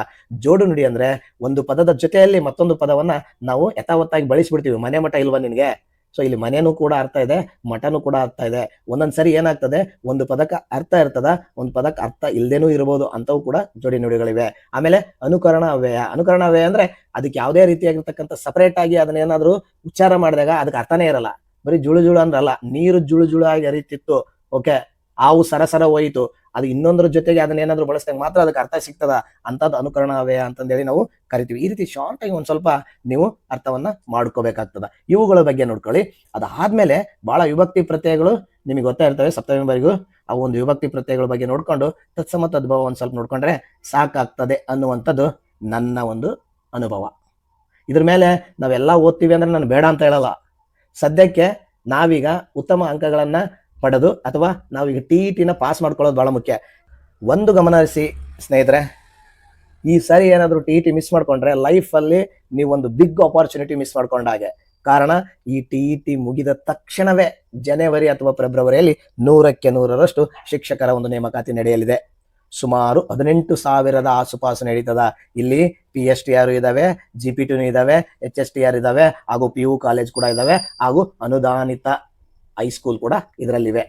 ಜೋಡು ನುಡಿ ಅಂದ್ರೆ ಒಂದು ಪದದ ಜೊತೆಯಲ್ಲಿ ಮತ್ತೊಂದು ಪದವನ್ನ ನಾವು ಯಥಾವತ್ತಾಗಿ ಬಳಸಿಬಿಡ್ತೀವಿ. ಮನೆ ಮಠ ಇಲ್ವಾ ನಿನ್ಗೆ? ಸೊ ಇಲ್ಲಿ ಮನೆಯೂ ಕೂಡ ಅರ್ಥ ಇದೆ, ಮಠನೂ ಕೂಡ ಅರ್ಥ ಇದೆ. ಒಂದೊಂದು ಸರಿ ಏನಾಗ್ತದೆ, ಒಂದು ಪದಕ್ಕೆ ಅರ್ಥ ಇರ್ತದ, ಒಂದು ಪದಕ್ಕೆ ಅರ್ಥ ಇಲ್ಲದೇನೂ ಇರಬಹುದು ಅಂತವು ಕೂಡ ಜೋಡಿ ನುಡಿಗಳಿವೆ. ಆಮೇಲೆ ಅನುಕರಣ ವ್ಯಯ ಅನುಕರಣ ವ್ಯಯ ಅಂದ್ರೆ ಅದಕ್ಕೆ ಯಾವುದೇ ರೀತಿಯಾಗಿರ್ತಕ್ಕಂಥ ಸಪರೇಟ್ ಆಗಿ ಅದನ್ನ ಏನಾದರೂ ಉಚ್ಚಾರ ಮಾಡಿದಾಗ ಅದಕ್ಕೆ ಅರ್ಥನೇ ಇರಲ್ಲ. ಬರೀ ಜುಳು ಜುಳು ಅಂದ್ರಲ್ಲ, ನೀರು ಜುಳು ಜುಳು ಆಗಿ ಹರಿತಿತ್ತು ಓಕೆ ಆವು ಸರಸರ ಹೋಯಿತು. ಅದು ಇನ್ನೊಂದ್ರ ಜೊತೆಗೆ ಅದನ್ನ ಏನಾದ್ರು ಬಳಸಿದಾಗ ಮಾತ್ರ ಅದಕ್ಕೆ ಅರ್ಥ ಸಿಗ್ತದ ಅಂತದ್ದು ಅನುಕರಣ ಅವೇ ಅಂತಂದೇಳಿ ನಾವು ಕರಿತೀವಿ. ಈ ರೀತಿ ಶಾರ್ಟ್ ಆಗಿ ಒಂದ್ ಸ್ವಲ್ಪ ನೀವು ಅರ್ಥವನ್ನ ಮಾಡ್ಕೋಬೇಕಾಗ್ತದ. ಇವುಗಳ ಬಗ್ಗೆ ನೋಡ್ಕೊಳ್ಳಿ. ಅದಾದ್ಮೇಲೆ ಬಹಳ ವಿಭಕ್ತಿ ಪ್ರತ್ಯಯಗಳು ನಿಮಗೆ ಗೊತ್ತಾ ಇರ್ತವೆ. ಸಪ್ತಮಿವರೆಗೂ ಆ ಒಂದು ವಿಭಕ್ತಿ ಪ್ರತ್ಯಯಗಳ ಬಗ್ಗೆ ನೋಡ್ಕೊಂಡು ತತ್ಸಮ ತದ್ಭವ ಒಂದ್ ಸ್ವಲ್ಪ ನೋಡ್ಕೊಂಡ್ರೆ ಸಾಕಾಗ್ತದೆ ಅನ್ನುವಂಥದ್ದು ನನ್ನ ಒಂದು ಅನುಭವ. ಇದ್ರ ಮೇಲೆ ನಾವೆಲ್ಲ ಓದ್ತೀವಿ ಅಂದ್ರೆ ನಾನು ಬೇಡ ಅಂತ ಹೇಳಲ್ಲ. ಸದ್ಯಕ್ಕೆ ನಾವೀಗ ಉತ್ತಮ ಅಂಕಗಳನ್ನು ಪಡೆದು ಅಥವಾ ನಾವು ಈಗ ಟಿ ಇ ಟಿನ ಪಾಸ್ ಮಾಡ್ಕೊಳ್ಳೋದು ಭಾಳ ಮುಖ್ಯ. ಒಂದು ಗಮನಿಸಿ ಸ್ನೇಹಿತರೆ, ಈ ಸರಿ ಏನಾದರೂ ಟಿ ಇ ಟಿ ಮಿಸ್ ಮಾಡ್ಕೊಂಡ್ರೆ ಲೈಫಲ್ಲಿ ಒಂದು ಬಿಗ್ ಆಪರ್ಚುನಿಟಿ ಮಿಸ್ ಮಾಡ್ಕೊಂಡ ಹಾಗೆ. ಕಾರಣ ಈ ಟಿ ಇ ಟಿ ಮುಗಿದ ತಕ್ಷಣವೇ ಜನವರಿ ಅಥವಾ ಫೆಬ್ರವರಿಯಲ್ಲಿ ನೂರಕ್ಕೆ ನೂರರಷ್ಟು ಶಿಕ್ಷಕರ ಒಂದು ನೇಮಕಾತಿ ನಡೆಯಲಿದೆ. ಸುಮಾರು ಹದಿನೆಂಟು ಸಾವಿರದ ಆಸುಪಾಸು ನಡೀತದ. ಇಲ್ಲಿ ಪಿ ಎಸ್ ಟಿ ಆರ್ ಇದಾವೆ ಜಿ ಪಿ ಟಿನೂ ಇದಾವೆ ಎಚ್ ಎಸ್ ಟಿ ಆರ್ ಇದಾವೆ, ಹಾಗೂ ಪಿ ಯು ಕಾಲೇಜ್ ಕೂಡ ಇದಾವೆ, ಹಾಗೂ ಅನುದಾನಿತ ಹೈಸ್ಕೂಲ್ ಕೂಡ ಇದರಲ್ಲಿವೆ.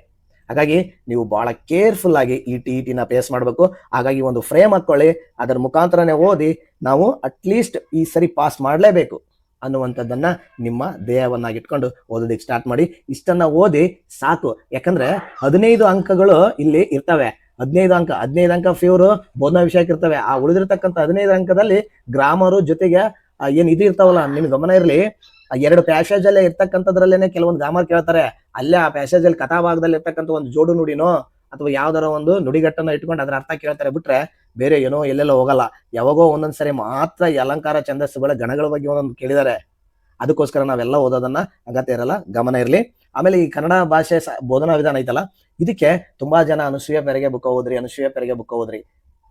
ಹಾಗಾಗಿ ನೀವು ಬಹಳ ಕೇರ್ಫುಲ್ ಆಗಿ ಈ ಟಿ ಇ ಟಿನ ಪೇಸ್ ಮಾಡಬೇಕು. ಹಾಗಾಗಿ ಒಂದು ಫ್ರೇಮ್ ಹಾಕೊಳ್ಳಿ, ಅದರ ಮುಖಾಂತರನೇ ಓದಿ, ನಾವು ಅಟ್ಲೀಸ್ಟ್ ಈ ಸರಿ ಪಾಸ್ ಮಾಡಲೇಬೇಕು ಅನ್ನುವಂಥದ್ದನ್ನು ನಿಮ್ಮ ದೇಹವನ್ನಾಗಿಟ್ಕೊಂಡು ಓದೋದಕ್ಕೆ ಸ್ಟಾರ್ಟ್ ಮಾಡಿ. ಇಷ್ಟನ್ನ ಓದಿ ಸಾಕು. ಯಾಕಂದ್ರೆ ಹದಿನೈದು ಅಂಕಗಳು ಇಲ್ಲಿ ಇರ್ತವೆ. ಹದಿನೈದು ಅಂಕ ಹದಿನೈದು ಅಂಕ ಫ್ಯೂರು ಬೋಧನಾ ವಿಷಯಕ್ಕೆ ಇರ್ತವೆ. ಆ ಉಳಿದಿರ್ತಕ್ಕಂಥ ಹದಿನೈದು ಅಂಕದಲ್ಲಿ ಗ್ರಾಮರು ಜೊತೆಗೆ ಏನ್ ಇದು ಇರ್ತಾವಲ್ಲ ನಿಮ್ಮ ಗಮನ ಇರಲಿ ಎರಡು ಪ್ಯಾಸೇಜ್ ಅಲ್ಲೇ ಇರ್ತಕ್ಕಂಥದ್ರಲ್ಲೇನೆ ಕೆಲವೊಂದು ಗ್ರಾಮರ್ ಕೇಳ್ತಾರೆ. ಅಲ್ಲೇ ಆ ಪ್ಯಾಸೇಜ್ ಅಲ್ಲಿ ಕಥಾಭಾಗದಲ್ಲಿ ಇರ್ತಕ್ಕಂಥ ಒಂದು ಜೋಡು ನುಡಿನೋ ಅಥವಾ ಯಾವ್ದಾರ ಒಂದು ನುಡಿಗಟ್ಟನ್ನು ಇಟ್ಕೊಂಡು ಅದ್ರ ಅರ್ಥ ಕೇಳ್ತಾರೆ ಬಿಟ್ರೆ ಬೇರೆ ಏನೋ ಎಲ್ಲೆಲ್ಲ ಹೋಗಲ್ಲ. ಯಾವಾಗೋ ಒಂದೊಂದ್ಸರಿ ಮಾತ್ರ ಈ ಅಲಂಕಾರ ಛಂದಸ್ಸುಗಳ ಗಣಗಳ ಬಗ್ಗೆ ಒಂದೊಂದು ಕೇಳಿದ್ದಾರೆ. ಅದಕ್ಕೋಸ್ಕರ ನಾವೆಲ್ಲ ಓದೋದನ್ನ ಅಗತ್ಯ ಇರಲ್ಲ, ಗಮನ ಇರಲಿ. ಆಮೇಲೆ ಈ ಕನ್ನಡ ಭಾಷೆ ಬೋಧನಾ ವಿಧಾನ ಐತಲ್ಲ, ಇದಕ್ಕೆ ತುಂಬಾ ಜನ ಅನುಸೂಯ ಪೆರೆಗೆ ಬುಕ್ ಓದ್ರಿ ಅನುಸೂಯ ಪೆರೆಗೆ ಬುಕ್ ಓದ್ರಿ.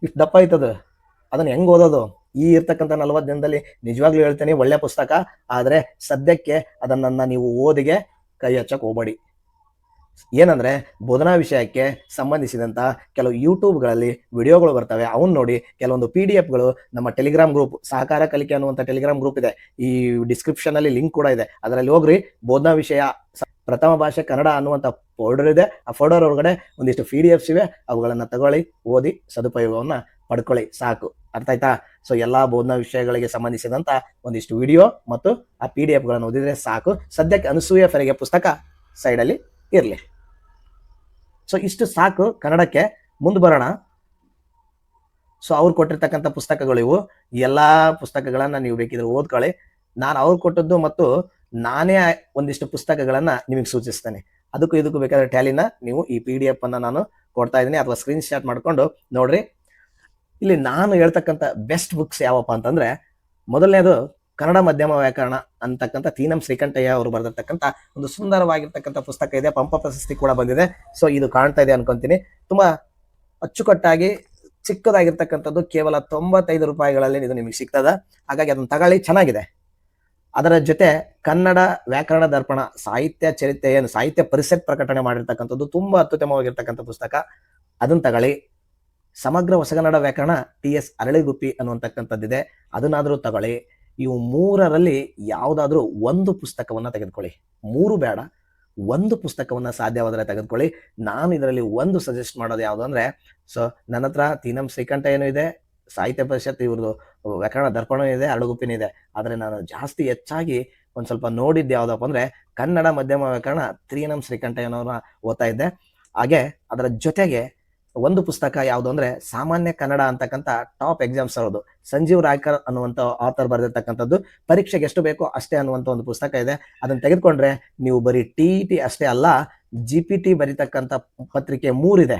ಇಷ್ಟು ದಪ್ಪ ಐತದ. ಅದನ್ನ ಹೆಂಗ್ ಓದೋದು? ಈ ಇರ್ತಕ್ಕಂಥ ನಲವತ್ತು ದಿನದಲ್ಲಿ ನಿಜವಾಗ್ಲೂ ಹೇಳ್ತೇನೆ, ಒಳ್ಳೆ ಪುಸ್ತಕ. ಆದ್ರೆ ಸದ್ಯಕ್ಕೆ ಅದನ್ನ ನೀವು ಓದಿಗೆ ಕೈ ಹಚ್ಚಕ್ ಹೋಗಬೇಡಿ. ಏನಂದ್ರೆ, ಬೋಧನಾ ವಿಷಯಕ್ಕೆ ಸಂಬಂಧಿಸಿದಂತ ಕೆಲವು ಯೂಟ್ಯೂಬ್ಗಳಲ್ಲಿ ವಿಡಿಯೋಗಳು ಬರ್ತವೆ. ಅವನ್ನ ನೋಡಿ ಕೆಲವೊಂದು ಪಿ ಡಿ ಎಫ್ಗಳು ನಮ್ಮ ಟೆಲಿಗ್ರಾಮ್ ಗ್ರೂಪ್, ಸಹಕಾರ ಕಲಿಕೆ ಅನ್ನುವಂಥ ಟೆಲಿಗ್ರಾಮ್ ಗ್ರೂಪ್ ಇದೆ. ಈ ಡಿಸ್ಕ್ರಿಪ್ಷನ್ ಅಲ್ಲಿ ಲಿಂಕ್ ಕೂಡ ಇದೆ. ಅದರಲ್ಲಿ ಹೋಗ್ರಿ. ಬೋಧನಾ ವಿಷಯ, ಪ್ರಥಮ ಭಾಷೆ ಕನ್ನಡ ಅನ್ನುವಂಥ ಫೋಲ್ಡರ್ ಇದೆ. ಆ ಫೋಲ್ಡರ್ ಒಳಗಡೆ ಒಂದಿಷ್ಟು ಪಿ ಡಿ ಎಫ್ಸ್ ಇವೆ. ಅವುಗಳನ್ನ ತಗೊಳ್ಳಿ, ಓದಿ, ಸದುಪಯೋಗವನ್ನ ಪಡ್ಕೊಳ್ಳಿ. ಸಾಕು. ಅರ್ಥ ಆಯ್ತಾ? ಸೊ ಎಲ್ಲಾ ಬೋಧನಾ ವಿಷಯಗಳಿಗೆ ಸಂಬಂಧಿಸಿದಂತ ಒಂದಿಷ್ಟು ವಿಡಿಯೋ ಮತ್ತು ಆ ಪಿ ಡಿ ಎಫ್ಗಳನ್ನು ಓದಿದ್ರೆ ಸಾಕು. ಸದ್ಯಕ್ಕೆ ಅನಸೂಯ ಫೆರೆಗೆ ಪುಸ್ತಕ ಸೈಡಲ್ಲಿ ಇರಲಿ. ಸೊ ಇಷ್ಟು ಸಾಕು. ಕನ್ನಡಕ್ಕೆ ಮುಂದೆ ಬರೋಣ. ಸೊ ಅವ್ರು ಕೊಟ್ಟಿರ್ತಕ್ಕಂಥ ಪುಸ್ತಕಗಳು ಇವು. ಎಲ್ಲಾ ಪುಸ್ತಕಗಳನ್ನ ನೀವು ಬೇಕಿದ್ರೆ ಓದ್ಕೊಳ್ಳಿ. ನಾನು ಅವ್ರು ಕೊಟ್ಟದ್ದು ಮತ್ತು ನಾನೇ ಒಂದಿಷ್ಟು ಪುಸ್ತಕಗಳನ್ನ ನಿಮಗೆ ಸೂಚಿಸ್ತೇನೆ. ಅದಕ್ಕೂ ಇದಕ್ಕೂ ಬೇಕಾದ್ರೆ ಟ್ಯಾಲಿನ ನೀವು ಈ ಪಿ ಡಿ ಎಫ್ ಅನ್ನ ನಾನು ಕೊಡ್ತಾ ಇದ್ದೀನಿ. ಅಥವಾ ಸ್ಕ್ರೀನ್ ಶಾಟ್ ಮಾಡ್ಕೊಂಡು ನೋಡ್ರಿ. ಇಲ್ಲಿ ನಾನು ಹೇಳ್ತಕ್ಕಂಥ ಬೆಸ್ಟ್ ಬುಕ್ಸ್ ಯಾವಪ್ಪ ಅಂತಂದ್ರೆ, ಮೊದಲನೇದು ಕನ್ನಡ ಮಧ್ಯಮ ವ್ಯಾಕರಣ ಅಂತಕ್ಕಂಥ ತೀನಂ ಶ್ರೀಕಂಠಯ್ಯ ಅವರು ಬರೆದಿರ್ತಕ್ಕಂಥ ಒಂದು ಸುಂದರವಾಗಿರ್ತಕ್ಕಂಥ ಪುಸ್ತಕ ಇದೆ. ಪಂಪ ಪ್ರಶಸ್ತಿ ಕೂಡ ಬಂದಿದೆ. ಸೊ ಇದು ಕಾಣ್ತಾ ಇದೆ ಅನ್ಕೊಂತೀನಿ. ತುಂಬಾ ಅಚ್ಚುಕಟ್ಟಾಗಿ ಚಿಕ್ಕದಾಗಿರ್ತಕ್ಕಂಥದ್ದು ಕೇವಲ ತೊಂಬತ್ತೈದು ರೂಪಾಯಿಗಳಲ್ಲಿ ಇದು ನಿಮಗೆ ಸಿಗ್ತದೆ. ಹಾಗಾಗಿ ಅದನ್ನ ತಗೊಳ್ಳಿ. ಚೆನ್ನಾಗಿದೆ. ಅದರ ಜೊತೆ ಕನ್ನಡ ವ್ಯಾಕರಣ ದರ್ಪಣ, ಸಾಹಿತ್ಯ ಚರಿತ್ರೆ ಏನು, ಸಾಹಿತ್ಯ ಪರಿಷತ್ ಪ್ರಕಟಣೆ ಮಾಡಿರ್ತಕ್ಕಂಥದ್ದು ತುಂಬಾ ಅತ್ಯುತ್ತಮವಾಗಿರ್ತಕ್ಕಂಥ ಪುಸ್ತಕ. ಅದನ್ನ ತಗೊಳ್ಳಿ. ಸಮಗ್ರ ಹೊಸಗನ್ನಡ ವ್ಯಾಕರಣ ಟಿ ಎಸ್ ಅರಳಿಗುಪ್ಪಿ ಅನ್ನುವಂತಕ್ಕಂಥದ್ದಿದೆ. ಅದನ್ನಾದರೂ ತಗೊಳ್ಳಿ. ಇವು ಮೂರರಲ್ಲಿ ಯಾವುದಾದ್ರೂ ಒಂದು ಪುಸ್ತಕವನ್ನ ತೆಗೆದುಕೊಳ್ಳಿ. ಮೂರು ಬೇಡ. ಒಂದು ಪುಸ್ತಕವನ್ನ ಸಾಧ್ಯವಾದರೆ ತೆಗೆದುಕೊಳ್ಳಿ. ನಾನು ಇದರಲ್ಲಿ ಒಂದು ಸಜೆಸ್ಟ್ ಮಾಡೋದು ಯಾವುದು ಅಂದ್ರೆ, ಸೊ, ನನ್ನ ಹತ್ರ ತೀನಂ ಶ್ರೀಕಂಠ ಏನು ಇದೆ, ಸಾಹಿತ್ಯ ಪರಿಷತ್ ಇವ್ರದ್ದು ವ್ಯಾಕರಣ ದರ್ಪಣ ಇದೆ, ಅರಳುಗುಪ್ಪಿನ ಇದೆ. ಆದರೆ ನಾನು ಜಾಸ್ತಿ ಹೆಚ್ಚಾಗಿ ಒಂದ್ ಸ್ವಲ್ಪ ನೋಡಿದ್ದು ಯಾವುದಪ್ಪ ಅಂದ್ರೆ ಕನ್ನಡ ಮಧ್ಯಮ ವ್ಯಾಕರಣ ತ್ರೀನಂ ಶ್ರೀಕಂಠಯ್ಯನವ್ರನ್ನ ಓದ್ತಾ ಇದ್ದೆ. ಹಾಗೆ ಅದರ ಜೊತೆಗೆ ಒಂದು ಪುಸ್ತಕ ಯಾವುದು ಅಂದ್ರೆ ಸಾಮಾನ್ಯ ಕನ್ನಡ ಅಂತಕ್ಕಂಥ ಟಾಪ್ ಎಕ್ಸಾಮ್ಸ್ ಇರೋದು ಸಂಜೀವ್ ರಾಯ್ಕರ್ ಅನ್ನುವಂಥ ಆಥರ್ ಬರೆದಿರ್ತಕ್ಕಂಥದ್ದು. ಪರೀಕ್ಷೆಗೆ ಎಷ್ಟು ಬೇಕೋ ಅಷ್ಟೇ ಅನ್ನುವಂಥ ಒಂದು ಪುಸ್ತಕ ಇದೆ. ಅದನ್ನು ತೆಗೆದುಕೊಂಡ್ರೆ ನೀವು ಬರೀ ಟಿ ಇ ಟಿ ಅಷ್ಟೇ ಅಲ್ಲ ಜಿ ಪಿ ಟಿ ಬರೀತಕ್ಕಂಥ ಪತ್ರಿಕೆ ಮೂರಿದೆ